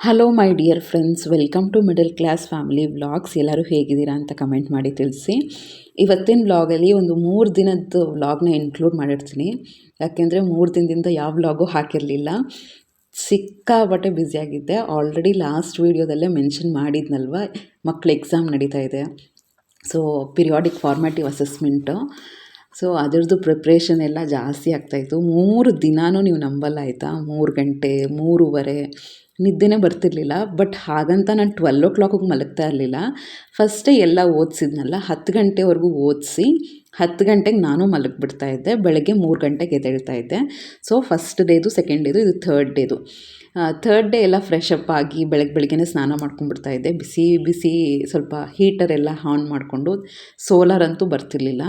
Hello my dear friends welcome to middle class family vlogs ಎಲ್ಲರೂ ಹೇಗಿದ್ದೀರಾ ಅಂತ comment ಮಾಡಿ ತಿಳಿಸಿ. ಇವತ್ತಿನ ವ್ಲಾಗಲ್ಲಿ ಒಂದು ಮೂರು ದಿನದ ವ್ಲಾಗ್ನ ಇನ್ಕ್ಲೂಡ್ ಮಾಡಿರ್ತೀನಿ. ಯಾಕೆಂದರೆ ಮೂರು ದಿನದಿಂದ ಯಾವ ವ್ಲಾಗು ಹಾಕಿರಲಿಲ್ಲ. ಸಿಕ್ಕಾಬಟ್ಟೆ ಬ್ಯುಸಿಯಾಗಿದ್ದೆ ಆಲ್ರೆಡಿ ಲಾಸ್ಟ್ ವೀಡಿಯೋದಲ್ಲೇ ಮೆನ್ಷನ್ ಮಾಡಿದ್ನಲ್ವ? ಮಕ್ಕಳು ಎಕ್ಸಾಮ್ ನಡೀತಾ ಇದೆ. So periodic formative assessment so ಅದರದ್ದು ಪ್ರಿಪ್ರೇಷನ್ ಎಲ್ಲ ಜಾಸ್ತಿ ಆಗ್ತಾಯಿತ್ತು ಮೂರು ದಿನಾನೂ ನೀವು ನಂಬಲ್ಲ ಆಯಿತಾ? ಮೂರು ಗಂಟೆ, ಮೂರುವರೆ ನಿದ್ದೆನೇ ಬರ್ತಿರ್ಲಿಲ್ಲ. ಬಟ್ ಹಾಗಂತ ನಾನು ಟ್ವೆಲ್ ಓ ಕ್ಲಾಕಿಗೆ ಮಲಗ್ತಾ ಇರಲಿಲ್ಲ. ಫಸ್ಟೇ ಎಲ್ಲ ಓದಿಸಿದ್ನಲ್ಲ, ಹತ್ತು ಗಂಟೆವರೆಗೂ ಓದಿಸಿ, ಹತ್ತು ಗಂಟೆಗೆ ನಾನು ಮಲಗಿಬಿಡ್ತಾ ಇದ್ದೆ. ಬೆಳಗ್ಗೆ ಮೂರು ಗಂಟೆಗೆ ಎದ್ದೇಳ್ತಾ ಇದ್ದೆ. ಸೊ ಫಸ್ಟ್ ಡೇದು ಸೆಕೆಂಡ್ ಡೇದು, ಇದು ಥರ್ಡ್ ಡೇದು. ಥರ್ಡ್ ಡೇ ಎಲ್ಲ ಫ್ರೆಶ್ ಅಪ್ ಆಗಿ ಬೆಳಗ್ಗೆ ಬೆಳಗ್ಗೆನೇ ಸ್ನಾನ ಮಾಡ್ಕೊಂಡ್ಬಿಡ್ತಾ ಇದ್ದೆ. ಬಿಸಿ ಬಿಸಿ ಸ್ವಲ್ಪ ಹೀಟರ್ ಎಲ್ಲ ಆನ್ ಮಾಡಿಕೊಂಡು ಸೋಲಾರ್ ಅಂತೂ ಬರ್ತಿರ್ಲಿಲ್ಲ.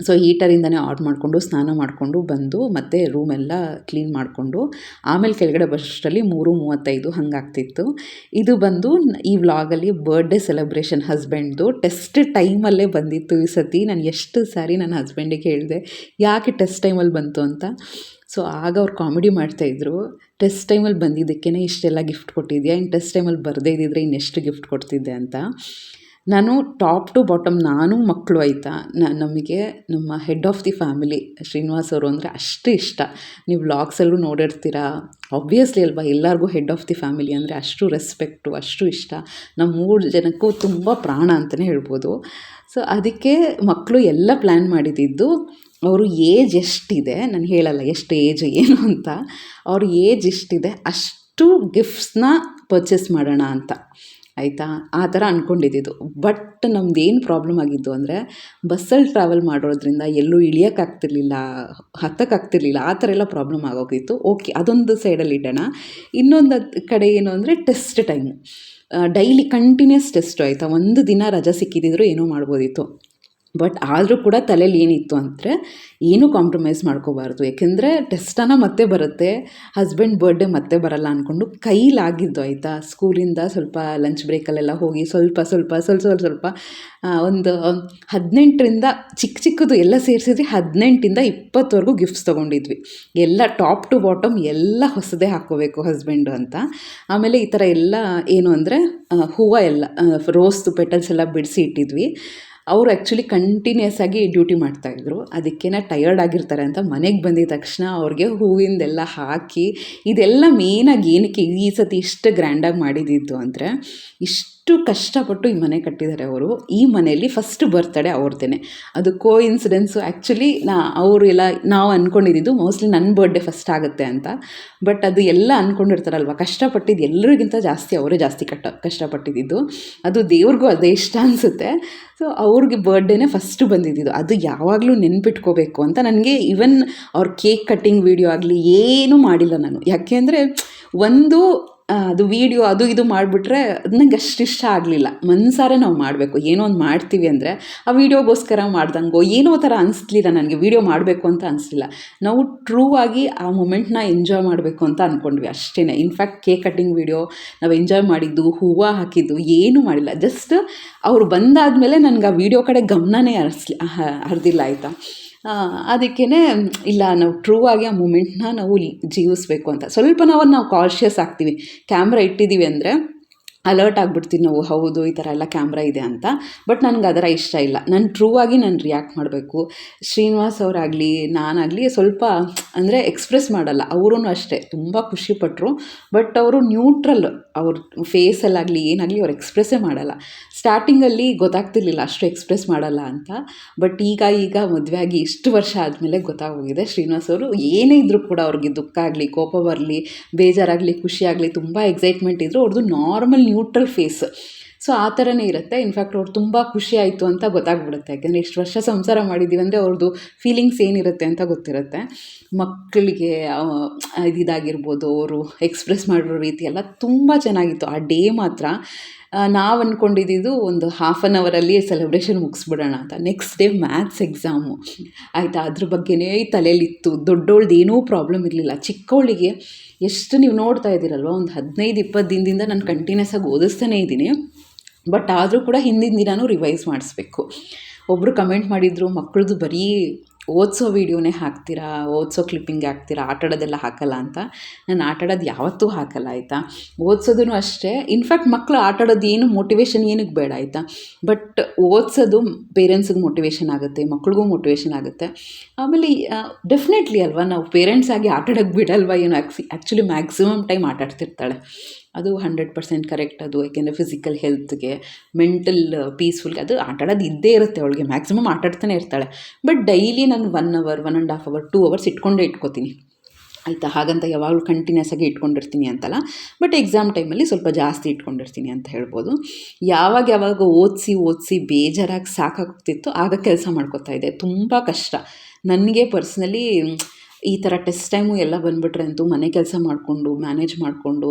ಸೊ ಹೀಟರಿಂದನೇ ಆರ್ಡ್ ಮಾಡಿಕೊಂಡು, ಸ್ನಾನ ಮಾಡಿಕೊಂಡು ಬಂದು, ಮತ್ತೆ ರೂಮೆಲ್ಲ ಕ್ಲೀನ್ ಮಾಡಿಕೊಂಡು, ಆಮೇಲೆ ಕೆಳಗಡೆ ಬರೋಷ್ಟರಲ್ಲಿ ಮೂರು ಮೂವತ್ತೈದು ಹಂಗಾಗ್ತಿತ್ತು. ಇದು ಬಂದು ಈ ವ್ಲಾಗಲ್ಲಿ ಬರ್ಡೇ ಸೆಲೆಬ್ರೇಷನ್ ಹಸ್ಬೆಂಡ್ದು ಟೆಸ್ಟ್ ಟೈಮಲ್ಲೇ ಬಂದಿತ್ತು ಈ ಸತಿ. ನಾನು ಎಷ್ಟು ಸಾರಿ ನನ್ನ ಹಸ್ಬೆಂಡಿಗೆ ಹೇಳಿದೆ, ಯಾಕೆ ಟೆಸ್ಟ್ ಟೈಮಲ್ಲಿ ಬಂತು? ಅಂತ. ಸೊ ಆಗ ಅವ್ರು ಕಾಮಿಡಿ ಮಾಡ್ತಾಯಿದ್ರು ಟೆಸ್ಟ್ ಟೈಮಲ್ಲಿ ಬಂದಿದ್ದಕ್ಕೇ ಇಷ್ಟೆಲ್ಲ ಗಿಫ್ಟ್ ಕೊಟ್ಟಿದ್ಯಾ? ಇನ್ನು ಟೆಸ್ಟ್ ಟೈಮಲ್ಲಿ ಬರದೇ ಇದ್ದಿದ್ರೆ ಇನ್ನೆಷ್ಟು ಗಿಫ್ಟ್ ಕೊಡ್ತಿದ್ದೆ ಅಂತ. ನಾನು ಟಾಪ್ ಟು ಬಾಟಮ್ ನಾನು ಮಕ್ಕಳು ಆಯಿತಾ? ನಮಗೆ ನಮ್ಮ head of the family Srinivas ಅವರು ಅಂದರೆ ಅಷ್ಟು ಇಷ್ಟ. ನೀವು ವ್ಲಾಗ್ಸಲ್ಲೂ ನೋಡಿರ್ತೀರ? ಆಬ್ವಿಯಸ್ಲಿ ಅಲ್ವಾ, ಎಲ್ಲರಿಗೂ ಹೆಡ್ ಆಫ್ ದಿ ಫ್ಯಾಮಿಲಿ ಅಂದರೆ ಅಷ್ಟು ರೆಸ್ಪೆಕ್ಟು ಅಷ್ಟು ಇಷ್ಟ. ನಮ್ಮ ಮೂರು ಜನಕ್ಕೂ ತುಂಬ ಪ್ರಾಣ ಅಂತಲೇ ಹೇಳ್ಬೋದು. ಸೊ ಅದಕ್ಕೆ ಮಕ್ಕಳು ಎಲ್ಲ ಪ್ಲ್ಯಾನ್ ಮಾಡಿದ್ದು ಅವರು ಏಜ್ ಎಷ್ಟಿದೆ? ನಾನು ಹೇಳಲ್ಲ, ಎಷ್ಟು ಏಜ್ ಏನು ಅಂತ. ಅವ್ರ ಏಜ್ ಎಷ್ಟಿದೆ? ಅಷ್ಟು ಗಿಫ್ಟ್ಸ್ನ ಪರ್ಚೇಸ್ ಮಾಡೋಣ ಅಂತ. ಆಯಿತಾ? ಆ ಥರ ಅಂದ್ಕೊಂಡಿದ್ದಿದ್ದು ಬಟ್ ನಮ್ದು ಏನು ಪ್ರಾಬ್ಲಮ್ ಆಗಿದ್ದು ಅಂದರೆ ಬಸ್ಸಲ್ಲಿ ಟ್ರಾವೆಲ್ ಮಾಡೋದ್ರಿಂದ ಎಲ್ಲೂ ಇಳಿಯೋಕ್ಕಾಗ್ತಿರ್ಲಿಲ್ಲ ಹತ್ತಕ್ಕಾಗ್ತಿರ್ಲಿಲ್ಲ ಆ ಥರ ಎಲ್ಲ ಪ್ರಾಬ್ಲಮ್ ಆಗೋಗಿತ್ತು. ಓಕೆ ಅದೊಂದು ಸೈಡಲ್ಲಿ ಇಡೋಣ. ಇನ್ನೊಂದು ಕಡೆ ಏನು ಅಂದರೆ test time daily continuous test ಆಯಿತಾ? ಒಂದು ದಿನ ರಜೆ ಸಿಕ್ಕಿದ್ದಿದ್ರು ಏನೋ ಮಾಡ್ಬೋದಿತ್ತು. ಬಟ್ ಆದರೂ ಕೂಡ ತಲೆಯಲ್ಲಿ ಏನಿತ್ತು ಅಂದರೆ ಏನೂ ಕಾಂಪ್ರಮೈಸ್ ಮಾಡ್ಕೋಬಾರ್ದು. ಯಾಕೆಂದರೆ ಟೆಸ್ಟನ ಮತ್ತೆ ಬರುತ್ತೆ ಹಸ್ಬೆಂಡ್ ಬರ್ಡೇ ಮತ್ತೆ ಬರಲ್ಲ ಅಂದ್ಕೊಂಡು ಕೈಲಾಗಿದ್ದು ಆಯಿತಾ? ಸ್ಕೂಲಿಂದ ಸ್ವಲ್ಪ ಲಂಚ್ ಬ್ರೇಕಲ್ಲೆಲ್ಲ ಹೋಗಿ ಸ್ವಲ್ಪ ಸ್ವಲ್ಪ ಸ್ವಲ್ಪ ಸ್ವಲ್ಪ ಸ್ವಲ್ಪ ಒಂದು ಹದಿನೆಂಟರಿಂದ ಚಿಕ್ಕ ಚಿಕ್ಕದು ಎಲ್ಲ ಸೇರಿಸಿದ್ರೆ ಹದಿನೆಂಟಿಂದ ಇಪ್ಪತ್ತವರೆಗೂ ಗಿಫ್ಟ್ಸ್ ತೊಗೊಂಡಿದ್ವಿ. ಎಲ್ಲ ಟಾಪ್ ಟು ಬಾಟಮ್ ಎಲ್ಲ ಹೊಸದೇ ಹಾಕ್ಕೋಬೇಕು ಹಸ್ಬೆಂಡು ಅಂತ. ಆಮೇಲೆ ಈ ಥರ ಎಲ್ಲ ಏನು ಅಂದರೆ ಹೂವು ಎಲ್ಲ ರೋಸ್ದು ಪೆಟಲ್ಸ್ ಎಲ್ಲ ಬಿಡಿಸಿ ಇಟ್ಟಿದ್ವಿ. ಅವರು ಆ್ಯಕ್ಚುಲಿ ಕಂಟಿನ್ಯೂಸ್ ಆಗಿ ಡ್ಯೂಟಿ ಮಾಡ್ತಾಯಿದ್ರು ಅದಕ್ಕೇನೆ ಟಯರ್ಡ್ ಆಗಿರ್ತಾರೆ ಅಂತ ಮನೆಗೆ ಬಂದಿದ ತಕ್ಷಣ ಅವ್ರಿಗೆ ಹೂವಿಂದೆಲ್ಲ ಹಾಕಿ, ಇದೆಲ್ಲ ಮೇಯ್ನಾಗಿ ಏನಕ್ಕೆ ಈ ಸತಿ ಇಷ್ಟು ಗ್ರ್ಯಾಂಡಾಗಿ ಮಾಡಿದ್ದು ಅಂದರೆ, ಇಷ್ಟು ಎಷ್ಟು ಕಷ್ಟಪಟ್ಟು ಈ ಮನೆ ಕಟ್ಟಿದ್ದಾರೆ ಅವರು, ಈ ಮನೆಯಲ್ಲಿ ಫಸ್ಟ್ ಬರ್ತಡೇ ಅವ್ರದ್ದೇ ಅದು ಕೋ ಇನ್ಸಿಡೆನ್ಸು ಆ್ಯಕ್ಚುಲಿ ನಾ, ಅವರು ಎಲ್ಲ ನಾವು ಅಂದ್ಕೊಂಡಿದ್ದು ಮೋಸ್ಟ್ಲಿ ನನ್ನ ಬರ್ಡೇ ಫಸ್ಟ್ ಆಗುತ್ತೆ ಅಂತ. ಬಟ್ ಅದು ಎಲ್ಲ ಅಂದ್ಕೊಂಡಿರ್ತಾರಲ್ವ ಕಷ್ಟಪಟ್ಟಿದ್ದು ಎಲ್ಲರಿಗಿಂತ ಜಾಸ್ತಿ ಅವರೇ ಜಾಸ್ತಿ ಕಟ್ಟ, ಕಷ್ಟಪಟ್ಟಿದ್ದು. ಅದು ದೇವ್ರಿಗೂ ಅದೇ ಇಷ್ಟ ಅನಿಸುತ್ತೆ. ಸೊ ಅವ್ರಿಗೆ ಬರ್ಡೇನೇ ಫಸ್ಟು ಬಂದಿದ್ದು. ಅದು ಯಾವಾಗಲೂ ನೆನ್ಪಿಟ್ಕೋಬೇಕು ಅಂತ ನನಗೆ ಈವನ್ ಅವ್ರ ಕೇಕ್ ಕಟ್ಟಿಂಗ್ ವೀಡಿಯೋ ಆಗಲಿ ಏನೂ ಮಾಡಿಲ್ಲ ನಾನು. ಯಾಕೆಂದರೆ ಒಂದು ಅದು ವೀಡಿಯೋ ಅದು ಇದು ಮಾಡಿಬಿಟ್ರೆ ಅದು ನಂಗೆ ಅಷ್ಟು ಇಷ್ಟ ಆಗಲಿಲ್ಲ. ಮನ್ಸಾರೆ ನಾವು ಮಾಡಬೇಕು. ಏನೋ ಒಂದು ಮಾಡ್ತೀವಿ ಅಂದರೆ ಆ ವೀಡಿಯೋಗೋಸ್ಕರ ಮಾಡ್ದಂಗೋ ಏನೋ ಥರ ಅನಿಸ್ಲಿಲ್ಲ ನನಗೆ. ವೀಡಿಯೋ ಮಾಡಬೇಕು ಅಂತ ಅನಿಸ್ಲಿಲ್ಲ. ನಾವು ಟ್ರೂ ಆಗಿ ಆ ಮೂಮೆಂಟ್ನ ಎಂಜಾಯ್ ಮಾಡಬೇಕು ಅಂತ ಅಂದ್ಕೊಂಡ್ವಿ ಅಷ್ಟೇ in fact cake cutting video ನಾವು ಎಂಜಾಯ್ ಮಾಡಿದ್ದು, ಹೂವು ಹಾಕಿದ್ದು, ಏನೂ ಮಾಡಿಲ್ಲ. ಜಸ್ಟ್ ಅವರು ಬಂದಾದಮೇಲೆ ನನಗೆ ಆ ವೀಡಿಯೋ ಕಡೆ ಗಮನನೇ ಹರಿಸ್ಲಿ ಹರಿದಿಲ್ಲ, ಆಯಿತಾ? ಅದಕ್ಕೇ ಇಲ್ಲ, ನಾವು ಟ್ರೂ ಆಗಿ ಆ ಮೂಮೆಂಟ್ನ ನಾವು ಜೀವಿಸ್ಬೇಕು ಅಂತ. ಸ್ವಲ್ಪ ನಾವು ನಾವು ಕಾನ್ಷಿಯಸ್ ಆಗ್ತೀವಿ. ಕ್ಯಾಮ್ರಾ ಇಟ್ಟಿದ್ದೀವಿ ಅಂದರೆ ಅಲರ್ಟ್ ಆಗಿಬಿಡ್ತೀವಿ ನಾವು, ಹೌದು, ಈ ಥರ ಎಲ್ಲ ಕ್ಯಾಮ್ರಾ ಇದೆ ಅಂತ. ಬಟ್ ನನಗೆ ಅದರ ಇಷ್ಟ ಇಲ್ಲ. ನಾನು ಟ್ರೂ ಆಗಿ ನಾನು ರಿಯಾಕ್ಟ್ ಮಾಡಬೇಕು. ಶ್ರೀನಿವಾಸ್ ಅವರಾಗಲಿ, ನಾನಾಗಲಿ ಸ್ವಲ್ಪ, ಅಂದರೆ ಎಕ್ಸ್ಪ್ರೆಸ್ ಮಾಡಲ್ಲ. ಅವರೂ ಅಷ್ಟೇ, ತುಂಬ ಖುಷಿಪಟ್ಟರು ಬಟ್ ಅವರು ನ್ಯೂಟ್ರಲ್ ಅವ್ರ ಫೇಸಲ್ಲಾಗಲಿ ಏನಾಗಲಿ ಅವ್ರು ಎಕ್ಸ್ಪ್ರೆಸ್ಸೇ ಮಾಡಲ್ಲ. ಸ್ಟಾರ್ಟಿಂಗಲ್ಲಿ ಗೊತ್ತಾಗ್ತಿರ್ಲಿಲ್ಲ ಅಷ್ಟು ಎಕ್ಸ್ಪ್ರೆಸ್ ಮಾಡಲ್ಲ ಅಂತ. ಬಟ್ ಈಗ ಈಗ ಮದುವೆ ಆಗಿ ಇಷ್ಟು ವರ್ಷ ಆದಮೇಲೆ ಗೊತ್ತಾಗೋಗಿದೆ ಶ್ರೀನಿವಾಸ್ ಅವರು. ಏನೇ ಇದ್ದರೂ ಕೂಡ ಅವ್ರಿಗೆ ದುಃಖ ಆಗಲಿ, ಕೋಪ ಬರಲಿ, ಬೇಜಾರಾಗಲಿ, ಖುಷಿಯಾಗಲಿ, ತುಂಬ ಎಕ್ಸೈಟ್ಮೆಂಟ್ ಇದ್ದರೂ ಅವ್ರದ್ದು ನಾರ್ಮಲ್ ನ್ಯೂಟ್ರಲ್ ಫೇಸ್. ಸೊ, ಆ ಥರನೇ ಇರುತ್ತೆ. ಇನ್ಫ್ಯಾಕ್ಟ್ ಅವ್ರು ತುಂಬ ಖುಷಿ ಆಯಿತು ಅಂತ ಗೊತ್ತಾಗ್ಬಿಡುತ್ತೆ. ಯಾಕೆಂದರೆ ಇಷ್ಟು ವರ್ಷ ಸಂಸಾರ ಮಾಡಿದ್ದೀವಿ ಅಂದರೆ ಅವ್ರದ್ದು ಫೀಲಿಂಗ್ಸ್ ಏನಿರುತ್ತೆ ಅಂತ ಗೊತ್ತಿರುತ್ತೆ. ಮಕ್ಕಳಿಗೆ ಇದಾಗಿರ್ಬೋದು, ಅವರು ಎಕ್ಸ್ಪ್ರೆಸ್ ಮಾಡಿರೋ ರೀತಿ ಎಲ್ಲ ತುಂಬ ಚೆನ್ನಾಗಿತ್ತು. ಆ ಡೇ ಮಾತ್ರ ನಾವು ಅಂದ್ಕೊಂಡಿದ್ದು ಒಂದು ಹಾಫ್ ಆನ್ ಅವರಲ್ಲಿ ಸೆಲೆಬ್ರೇಷನ್ ಮುಗಿಸ್ಬಿಡೋಣ ಅಂತ. ನೆಕ್ಸ್ಟ್ ಡೇ ಮ್ಯಾಥ್ಸ್ ಎಕ್ಸಾಮು ಆಯಿತಾ? ಅದ್ರ ಬಗ್ಗೆನೇ ತಲೆಯಲ್ಲಿತ್ತು ದೊಡ್ಡವಳ್ದು ಏನೂ ಪ್ರಾಬ್ಲಮ್ ಇರಲಿಲ್ಲ. ಚಿಕ್ಕವಳಿಗೆ ಎಷ್ಟು ನೀವು ನೋಡ್ತಾ ಇದ್ದೀರಲ್ವ? ಒಂದು ಹದಿನೈದು ಇಪ್ಪತ್ತು ದಿನದಿಂದ ನಾನು ಕಂಟಿನ್ಯೂಸ್ ಆಗಿ ಓದಿಸ್ತಾನೇ ಇದ್ದೀನಿ. ಬಟ್ ಆದರೂ ಕೂಡ ಹಿಂದಿನ ದಿನವೂ ರಿವೈಸ್ ಮಾಡಿಸ್ಬೇಕು. ಒಬ್ಬರು ಕಮೆಂಟ್ ಮಾಡಿದರು ಮಕ್ಕಳದು ಬರೀ ಓದಿಸೋ ವೀಡಿಯೋನೇ ಹಾಕ್ತೀರಾ? ಓದಿಸೋ ಕ್ಲಿಪ್ಪಿಂಗ್ ಹಾಕ್ತೀರಾ? ಆಟಾಡೋದೆಲ್ಲ ಹಾಕಲ್ಲ ಅಂತ? ನಾನು ಆಟಾಡೋದು ಯಾವತ್ತೂ ಹಾಕಲ್ಲ, ಆಯಿತಾ? ಓದಿಸೋದೂ ಅಷ್ಟೇ. ಇನ್ಫ್ಯಾಕ್ಟ್ ಮಕ್ಕಳು ಆಟಾಡೋದು ಏನು ಮೋಟಿವೇಶನ್ ಏನಕ್ಕೆ ಬೇಡ, ಆಯಿತಾ? ಬಟ್ ಓದಿಸೋದು ಪೇರೆಂಟ್ಸ್ಗೆ ಮೋಟಿವೇಶನ್ ಆಗುತ್ತೆ, ಮಕ್ಳಿಗೂ ಮೋಟಿವೇಶನ್ ಆಗುತ್ತೆ. ಆಮೇಲೆ ಡೆಫಿನೆಟ್ಲಿ ಅಲ್ವಾ? ನಾವು ಪೇರೆಂಟ್ಸ್ ಆಗಿ ಆಟಾಡೋಕ್ಕೆ ಬಿಡಲ್ವಾ? ಏನು ಆ್ಯಕ್ಸಿ ಆ್ಯಕ್ಚುಲಿ ಮ್ಯಾಕ್ಸಿಮಮ್ ಟೈಮ್ ಆಟ ಆಡ್ತಿರ್ತಾಳೆ ಅದು ಹಂಡ್ರೆಡ್ ಪರ್ಸೆಂಟ್ ಕರೆಕ್ಟ್ ಅದು ಯಾಕೆಂದರೆ ಫಿಸಿಕಲ್ ಹೆಲ್ತ್ಗೆ ಮೆಂಟಲ್ ಪೀಸ್ಫುಲ್ಗೆ ಅದು ಆಟಾಡೋದು ಇದ್ದೇ ಇರುತ್ತೆ. ಅವಳಿಗೆ ಮ್ಯಾಕ್ಸಿಮಮ್ ಆಟ ಆಡ್ತಾನೆ ಇರ್ತಾಳೆ. ಬಟ್ ಡೈಲಿ ನಾನು one hour one and half hour two hours ಇಟ್ಕೊಂಡೇ ಇಟ್ಕೋತೀನಿ. ಆಯಿತಾ? ಹಾಗಂತ ಯಾವಾಗಲೂ ಕಂಟಿನ್ಯೂಸ್ ಆಗಿ ಇಟ್ಕೊಂಡಿರ್ತೀನಿ ಅಂತಲ್ಲ. ಬಟ್ ಎಕ್ಸಾಮ್ ಟೈಮಲ್ಲಿ ಸ್ವಲ್ಪ ಜಾಸ್ತಿ ಇಟ್ಕೊಂಡಿರ್ತೀನಿ ಅಂತ ಹೇಳ್ಬೋದು. ಯಾವಾಗ ಯಾವಾಗ ಓದಿಸಿ ಓದಿಸಿ ಬೇಜಾರಾಗಿ ಸಾಕಾಗ್ತಿತ್ತು ಆಗ ಕೆಲಸ ಮಾಡ್ಕೋತಾ ಇದ್ದೆ. ತುಂಬ ಕಷ್ಟ. ನನಗೆ ಪರ್ಸ್ನಲಿ ಈ ಥರ ಟೆಸ್ಟ್ ಟೈಮು ಎಲ್ಲ ಬಂದುಬಿಟ್ರೆ ಅಂತೂ ಮನೆ ಕೆಲಸ ಮಾಡಿಕೊಂಡು ಮ್ಯಾನೇಜ್ ಮಾಡಿಕೊಂಡು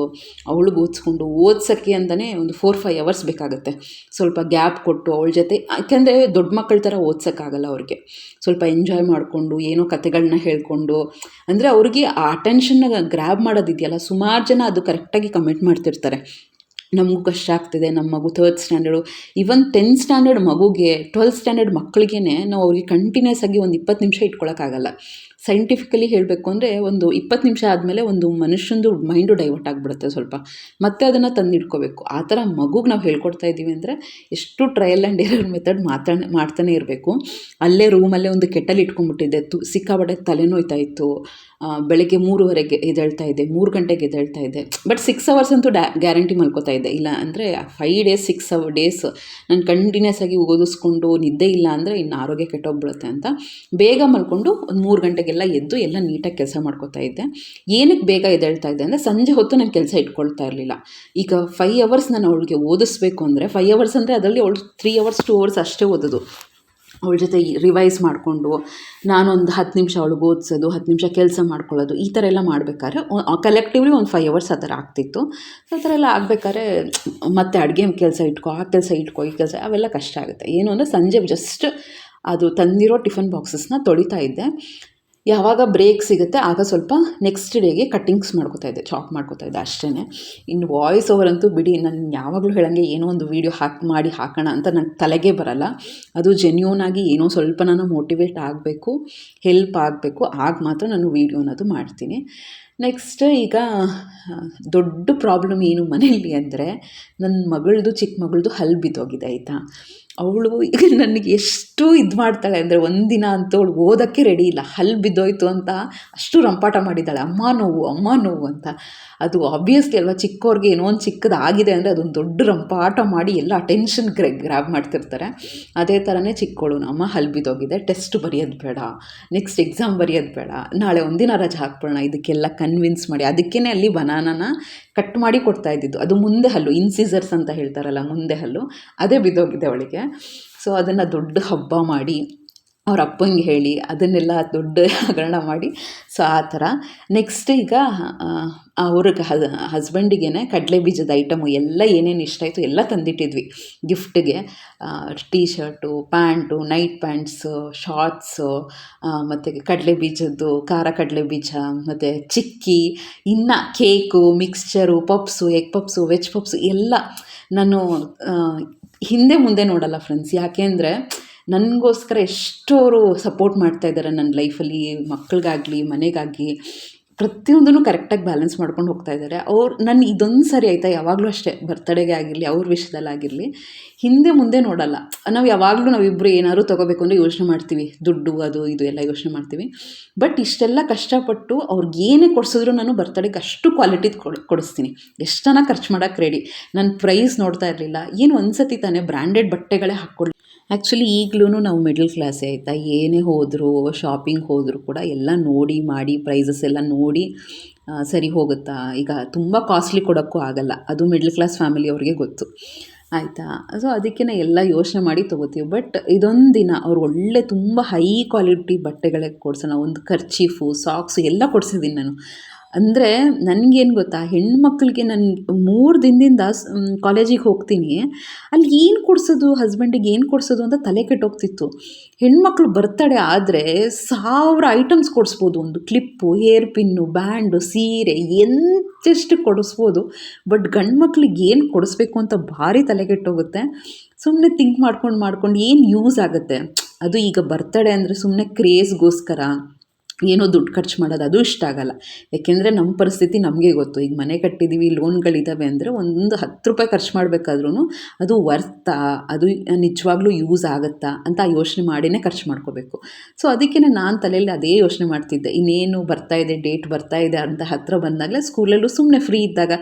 ಅವಳಿಗೆ ಓದಿಸ್ಕೊಂಡು, ಓದ್ಸೋಕ್ಕೆ ಅಂತಲೇ ಒಂದು ಫೋರ್ ಫೈವ್ ಅವರ್ಸ್ ಬೇಕಾಗುತ್ತೆ. ಸ್ವಲ್ಪ ಗ್ಯಾಪ್ ಕೊಟ್ಟು ಅವಳ ಜೊತೆ, ಯಾಕೆಂದರೆ ದೊಡ್ಡ ಮಕ್ಕಳ ಥರ ಓದ್ಸೋಕ್ಕಾಗಲ್ಲ ಅವ್ರಿಗೆ. ಸ್ವಲ್ಪ ಎಂಜಾಯ್ ಮಾಡಿಕೊಂಡು, ಏನೋ ಕತೆಗಳನ್ನ ಹೇಳ್ಕೊಂಡು, ಅಂದರೆ ಅವ್ರಿಗೆ ಆ ಅಟೆನ್ಷನ್ನ ಗ್ರ್ಯಾಬ್ ಮಾಡೋದಿದೆಯಲ್ಲ, ಸುಮಾರು ಜನ ಅದು ಕರೆಕ್ಟಾಗಿ ಕಮೆಂಟ್ ಮಾಡ್ತಿರ್ತಾರೆ. ನಮಗೂ ಕಷ್ಟ ಆಗ್ತಿದೆ, ನಮ್ಮ ಮಗು third standard even tenth standard ಮಗುಗೆ ಟ್ವೆಲ್ತ್ ಸ್ಟ್ಯಾಂಡರ್ಡ್ ಮಕ್ಕಳಿಗೆ ನಾವು ಅವ್ರಿಗೆ ಕಂಟಿನ್ಯೂಸ್ ಆಗಿ ಒಂದು ಇಪ್ಪತ್ತು ನಿಮಿಷ ಇಟ್ಕೊಳಕ್ಕಾಗಲ್ಲ. ಸೈಂಟಿಫಿಕಲಿ ಹೇಳಬೇಕು ಅಂದರೆ ಒಂದು ಇಪ್ಪತ್ತು ನಿಮಿಷ ಆದಮೇಲೆ ಒಂದು ಮನುಷ್ಯಂದು ಮೈಂಡು ಡೈವರ್ಟ್ ಆಗಿಬಿಡುತ್ತೆ ಸ್ವಲ್ಪ. ಮತ್ತೆ ಅದನ್ನು ತಂದಿಟ್ಕೋಬೇಕು. ಆ ಥರ ಮಗುಗೆ ನಾವು ಹೇಳ್ಕೊಡ್ತಾ ಇದ್ದೀವಿ ಅಂದರೆ ಎಷ್ಟು ಟ್ರಯಲ್ ಆ್ಯಂಡ್ ಎರರ್ ಮೆಥಡ್ ಮಾತಾಡ, ಮಾಡ್ತಾನೆ ಇರಬೇಕು. ಅಲ್ಲೇ ರೂಮಲ್ಲೇ ಒಂದು ಕೆಟ್ಟಲ್ಲಿ ಇಟ್ಕೊಂಡ್ಬಿಟ್ಟಿದ್ದೆ. ತು ಸಿಕ್ಕಾಬಟ್ಟೆ ತಲೆನೋಯ್ತಾ ಇತ್ತು. ಬೆಳಗ್ಗೆ ಮೂರುವರೆಗೆ ಎದ್ದೇಳ್ತಾ ಇದೆ ಮೂರು ಗಂಟೆಗೆ ಎದ್ದೇಳ್ತಾ ಇದೆ ಬಟ್ ಸಿಕ್ಸ್ ಅವರ್ಸ್ ಅಂತೂ ಡ್ಯಾ ಗ್ಯಾರಂಟಿ ಮಲ್ಕೋತಾ ಇದೆ ಇಲ್ಲ ಅಂದರೆ five days six hour days ನಾನು ಕಂಟಿನ್ಯೂಸ್ ಆಗಿ ಓದಿಸ್ಕೊಂಡು ನಿದ್ದೆ ಇಲ್ಲ ಅಂದರೆ ಇನ್ನು ಆರೋಗ್ಯ ಕೆಟ್ಟೋಗ್ಬಿಡುತ್ತೆ ಅಂತ ಬೇಗ ಮಲ್ಕೊಂಡು ಒಂದು ಮೂರು ಗಂಟೆಗೆಲ್ಲ ಎದ್ದು ಎಲ್ಲ ನೀಟಾಗಿ ಕೆಲಸ ಮಾಡ್ಕೋತಾ ಇದ್ದೆ. ಏನಕ್ಕೆ ಬೇಗ ಎದ್ದೇಳ್ತಾ ಇದ್ದೆ ಅಂದರೆ ಸಂಜೆ ಹೊತ್ತು ನಾನು ಕೆಲಸ ಇಟ್ಕೊಳ್ತಾ ಇರಲಿಲ್ಲ. ಈಗ ಫೈವ್ ಅವರ್ಸ್ ನಾನು ಅವಳಿಗೆ ಓದಿಸ್ಬೇಕು ಅಂದರೆ ಫೈವ್ ಅವರ್ಸ್ ಅಂದರೆ ಅದರಲ್ಲಿ ಅವಳು ತ್ರೀ ಅವರ್ಸ್ ಟೂ ಅವರ್ಸ್ ಅಷ್ಟೇ ಓದೋದು. ಅವಳ ಜೊತೆ ರಿವೈಸ್ ಮಾಡಿಕೊಂಡು ನಾನೊಂದು ಹತ್ತು ನಿಮಿಷ ಅವಳಿಗೆ ಓದಿಸೋದು, ಹತ್ತು ನಿಮಿಷ ಕೆಲಸ ಮಾಡ್ಕೊಳ್ಳೋದು, ಈ ಥರ ಎಲ್ಲ ಮಾಡಬೇಕಾದ್ರೆ ಕಲೆಕ್ಟಿವ್ಲಿ ಒಂದು ಫೈವ್ ಅವರ್ಸ್ ಆ ಥರ ಆಗ್ತಿತ್ತು. ಆ ಥರ ಎಲ್ಲ ಆಗಬೇಕಾದ್ರೆ ಮತ್ತೆ ಅಡುಗೆ ಕೆಲಸ ಇಟ್ಕೊ, ಆ ಕೆಲಸ ಇಟ್ಕೊ, ಈ ಕೆಲಸ ಅವೆಲ್ಲ ಕಷ್ಟ ಆಗುತ್ತೆ. ಏನು ಅಂದರೆ ಸಂಜೆ ಜಸ್ಟ್ ಅದು ತಂದಿರೋ ಟಿಫನ್ ಬಾಕ್ಸಸ್ನ ತೊಳಿತಾ ಇದ್ದೆ. ಯಾವಾಗ ಬ್ರೇಕ್ ಸಿಗುತ್ತೆ, ಆಗ ಸ್ವಲ್ಪ ನೆಕ್ಸ್ಟ್ ಡೇಗೆ ಕಟ್ಟಿಂಗ್ಸ್ ಮಾಡ್ಕೋತಾ ಇದ್ದೆ ಚಾಪ್ ಮಾಡ್ಕೋತಾ ಇದ್ದೆ ಅಷ್ಟೇ ಇನ್ನು ವಾಯ್ಸ್ ಓವರ್ ಅಂತೂ ಬಿಡಿ, ನಾನು ಯಾವಾಗಲೂ ಹೇಳಂಗೆ ಏನೋ ಒಂದು ವೀಡಿಯೋ ಹಾಕಿ, ಮಾಡಿ ಹಾಕೋಣ ಅಂತ ನಂಗೆ ತಲೆಗೆ ಬರಲ್ಲ. ಅದು ಜೆನ್ಯೂನ್ ಆಗಿ ಏನೋ ಸ್ವಲ್ಪ ನಾನು ಮೋಟಿವೇಟ್ ಆಗಬೇಕು ಹೆಲ್ಪ್ ಆಗಬೇಕು, ಆಗ ಮಾತ್ರ ನಾನು ವೀಡಿಯೋನದು ಮಾಡ್ತೀನಿ. ನೆಕ್ಸ್ಟ್ ಈಗ ದೊಡ್ಡ ಪ್ರಾಬ್ಲಮ್ ಏನು ಮನೆಯಲ್ಲಿ ಅಂದರೆ ನನ್ನ ಮಗಳದು ಚಿಕ್ಕ ಮಗಳದು ಹಲ್ಲು ಬಿದ್ದೋಗಿದೆ, ಆಯಿತಾ? ಅವಳು ಈಗ ನನಗೆ ಎಷ್ಟು ಇದು ಮಾಡ್ತಾಳೆ ಅಂದರೆ ಒಂದಿನ ಅಂತೂ ಅವಳು ಓದೋಕ್ಕೆ ರೆಡಿ ಇಲ್ಲ. ಹಲ್ಲು ಬಿದ್ದೋಯ್ತು ಅಂತ ಅಷ್ಟು ರಂಪಾಟ ಮಾಡಿದ್ದಾಳೆ. ಅಮ್ಮ ನೋವು ಅಮ್ಮ ನೋವು ಅಂತ. ಅದು ಆಬ್ವಿಯಸ್ಲಿ ಅಲ್ವಾ ಚಿಕ್ಕವ್ರಿಗೆ ಏನೋ ಒಂದು ಚಿಕ್ಕದಾಗಿದೆ ಅಂದರೆ ಅದೊಂದು ದೊಡ್ಡ ರಂಪಾಟ ಮಾಡಿ ಎಲ್ಲ ಅಟೆನ್ಷನ್ ಗ್ರೆ ಗ್ರ್ಯಾಬ್ ಮಾಡ್ತಿರ್ತಾರೆ. ಅದೇ ಥರನೇ ಚಿಕ್ಕವಳು ಅಮ್ಮ ಹಲ್ಲು ಬಿದ್ದೋಗಿದೆ. ಟೆಸ್ಟ್ ಬರೆಯೋದು ಬೇಡ. ನೆಕ್ಸ್ಟ್ ಎಕ್ಸಾಮ್ ಬರೆಯೋದು ಬೇಡ. ನಾಳೆ ಒಂದಿನ ರಜೆ ಹಾಕ್ಬಿಡೋಣ. ಇದಕ್ಕೆಲ್ಲ ಕನ್ವಿನ್ಸ್ ಮಾಡಿ. ಅದಕ್ಕೇ ಅಲ್ಲಿ ಬನಾನನ ಕಟ್ ಮಾಡಿ ಕೊಡ್ತಾ ಇದ್ದಿದ್ದು. ಅದು ಮುಂದೆ ಹಲ್ಲು ಇನ್ಸಿಸರ್ಸ್ ಅಂತ ಹೇಳ್ತಾರಲ್ಲ, ಮುಂದೆ ಹಲ್ಲು, ಅದೇ ಬಿದ್ದೋಗಿದೆ ಅವಳಿಗೆ. ಸೊ ಅದನ್ನು ದೊಡ್ಡ ಹಬ್ಬ ಮಾಡಿ ಅವ್ರ ಅಪ್ಪಂಗೆ ಹೇಳಿ ಅದನ್ನೆಲ್ಲ ದೊಡ್ಡ ಹಗರಣ ಮಾಡಿ. ಸೊ ಆ ಥರ. ನೆಕ್ಸ್ಟ್ ಈಗ ಅವ್ರಿಗೆ ಹಸ್ಬೆಂಡಿಗೆ ಕಡಲೆ ಬೀಜದ ಐಟಮು ಎಲ್ಲ ಏನೇನು ಇಷ್ಟ ಆಯಿತು ಎಲ್ಲ ತಂದಿಟ್ಟಿದ್ವಿ. ಗಿಫ್ಟ್ಗೆ T shirt pant night pants shorts ಮತ್ತು ಕಡಲೆ ಬೀಜದ್ದು, ಖಾರ ಕಡಲೆ ಬೀಜ, ಮತ್ತು ಚಿಕ್ಕಿ, ಇನ್ನು cake mixture puffs egg puffs veg puffs ಎಲ್ಲ ನಾನು ಹಿಂದೆ ಮುಂದೆ ನೋಡಲ್ಲ ಫ್ರೆಂಡ್ಸ್ ಯಾಕೆ ಅಂದರೆ ನನಗೋಸ್ಕರ ಎಷ್ಟೋರು ಸಪೋರ್ಟ್ ಮಾಡ್ತಾ ಇದ್ದಾರೆ ನನ್ನ ಲೈಫಲ್ಲಿ ಮಕ್ಕಳಿಗಾಗಲಿ ಮನೆಗಾಗಲಿ. ಪ್ರತಿಯೊಂದನ್ನು ಕರೆಕ್ಟಾಗಿ ಬ್ಯಾಲೆನ್ಸ್ ಮಾಡ್ಕೊಂಡು ಹೋಗ್ತಾ ಇದ್ದಾರೆ. ಅವ್ರು ನನ್ನ ಇದೊಂದು ಸರಿ ಆಯಿತಾ? ಯಾವಾಗಲೂ ಅಷ್ಟೇ. ಬರ್ತಡೆಗೆ ಆಗಿರಲಿ, ಅವ್ರ ವಿಷಯದಲ್ಲಾಗಿರಲಿ ಹಿಂದೆ ಮುಂದೆ ನೋಡಲ್ಲ. ನಾವು ಯಾವಾಗಲೂ ನಾವಿಬ್ಬರು ಏನಾದ್ರು ತೊಗೋಬೇಕು ಅಂದರೆ ಯೋಚನೆ ಮಾಡ್ತೀವಿ. ದುಡ್ಡು, ಅದು, ಇದು ಎಲ್ಲ ಯೋಚನೆ ಮಾಡ್ತೀವಿ. ಬಟ್ ಇಷ್ಟೆಲ್ಲ ಕಷ್ಟಪಟ್ಟು ಅವ್ರಿಗೆ ಏನೇ ಕೊಡಿಸಿದ್ರು ನಾನು ಬರ್ತಡೆಗೆ ಅಷ್ಟು ಕ್ವಾಲಿಟಿ ಕೊಡ್, ಕೊಡಿಸ್ತೀನಿ. ಎಷ್ಟನ್ನ ಖರ್ಚು ಮಾಡೋಕ್ಕೆ ರೆಡಿ ನನ್ನ ಪ್ರೈಸ್ ನೋಡ್ತಾ ಇರಲಿಲ್ಲ. ಏನು ಒಂದು ಸತಿ ತಾನೇ ಬ್ರ್ಯಾಂಡೆಡ್ ಬಟ್ಟೆಗಳೇ ಹಾಕ್ಕೊಳ್ಳಿ ಆ್ಯಕ್ಚುಲಿ ಈಗಲೂ ನಾವು ಮಿಡಲ್ ಕ್ಲಾಸೇ ಆಯಿತಾ? ಏನೇ ಹೋದರೂ ಶಾಪಿಂಗ್ ಹೋದರೂ ಕೂಡ ಎಲ್ಲ ನೋಡಿ, ಮಾಡಿ ಪ್ರೈಸಸ್ ಎಲ್ಲ ನೋಡಿ ಸರಿ ಹೋಗುತ್ತಾ? ಈಗ ತುಂಬ ಕಾಸ್ಟ್ಲಿ ಕೊಡೋಕ್ಕೂ ಆಗಲ್ಲ. ಅದು ಮಿಡ್ಲ್ ಕ್ಲಾಸ್ ಫ್ಯಾಮಿಲಿಯವ್ರಿಗೆ ಗೊತ್ತು. ಆಯಿತಾ? ಸೊ ಅದಕ್ಕೆ ಎಲ್ಲ ಯೋಚನೆ ಮಾಡಿ ತೊಗೋತೀವಿ. ಬಟ್ ಇದೊಂದು ದಿನ ಅವ್ರು ಒಳ್ಳೆ ತುಂಬ ಹೈ ಕ್ವಾಲಿಟಿ ಬಟ್ಟೆಗಳೇ ಕೊಡ್ಸೋಣ. ಒಂದು ಖರ್ಚೀಫು ಸಾಕ್ಸು ಎಲ್ಲ ಕೊಡ್ಸಿದ್ದೀನಿ ನಾನು. ಅಂದರೆ ನನಗೇನು ಗೊತ್ತಾ, ಹೆಣ್ಮಕ್ಳಿಗೆ ನಾನು ಮೂರು ದಿನದಿಂದ ಕಾಲೇಜಿಗೆ ಹೋಗ್ತೀನಿ, ಅಲ್ಲಿ ಏನು ಕೊಡಿಸೋದು ಹಸ್ಬೆಂಡಿಗೆ ಏನು ಕೊಡಿಸೋದು ಅಂತ ತಲೆ ಕೆಟ್ಟೋಗ್ತಿತ್ತು. ಹೆಣ್ಮಕ್ಳು ಬರ್ತಡೆ ಆದರೆ ಸಾವಿರ ಐಟಮ್ಸ್ ಕೊಡಿಸ್ಬೋದು, ಒಂದು ಕ್ಲಿಪ್ಪು ಹೇರ್ ಪಿನ್ನು ಬ್ಯಾಂಡು ಸೀರೆ, ಎಂತೆಷ್ಟು ಕೊಡಿಸ್ಬೋದು ಬಟ್ ಗಂಡು ಮಕ್ಳಿಗೆ ಏನು ಕೊಡಿಸ್ಬೇಕು ಅಂತ ಭಾರಿ ತಲೆ ಕೆಟ್ಟೋಗುತ್ತೆ. ಸುಮ್ಮನೆ ಥಿಂಕ್ ಮಾಡ್ಕೊಂಡು ಮಾಡ್ಕೊಂಡು ಏನು ಯೂಸ್ ಆಗುತ್ತೆ? ಅದು ಈಗ ಬರ್ತಡೆ ಅಂದರೆ ಸುಮ್ಮನೆ ಕ್ರೇಜ್ಗೋಸ್ಕರ ಏನೋ ದುಡ್ಡು ಖರ್ಚು ಮಾಡೋದು ಅದು ಇಷ್ಟ ಆಗಲ್ಲ. ಯಾಕೆಂದರೆ ನಮ್ಮ ಪರಿಸ್ಥಿತಿ ನಮಗೆ ಗೊತ್ತು. ಈಗ ಮನೆ ಕಟ್ಟಿದ್ದೀವಿ ಲೋನ್ಗಳಿದ್ದಾವೆ ಅಂದರೆ ಒಂದು ಹತ್ತು ರೂಪಾಯಿ ಖರ್ಚು ಮಾಡಬೇಕಾದ್ರೂ ಅದು ವರ್ತಾ, ಅದು ನಿಜವಾಗ್ಲೂ ಯೂಸ್ ಆಗುತ್ತಾ ಅಂತ ಯೋಚನೆ ಮಾಡಿನೇ ಖರ್ಚು ಮಾಡ್ಕೋಬೇಕು. ಸೊ ಅದಕ್ಕೇ ನಾನು ತಲೆಯಲ್ಲಿ ಅದೇ ಯೋಚನೆ ಮಾಡ್ತಿದ್ದೆ. ಇನ್ನೇನು ಬರ್ತಾ ಇದೆ, ಡೇಟ್ ಬರ್ತಾ ಇದೆ ಅಂತ ಹತ್ತಿರ ಬಂದಾಗಲೇ ಸ್ಕೂಲಲ್ಲೂ ಸುಮ್ಮನೆ ಫ್ರೀ ಇದ್ದಾಗ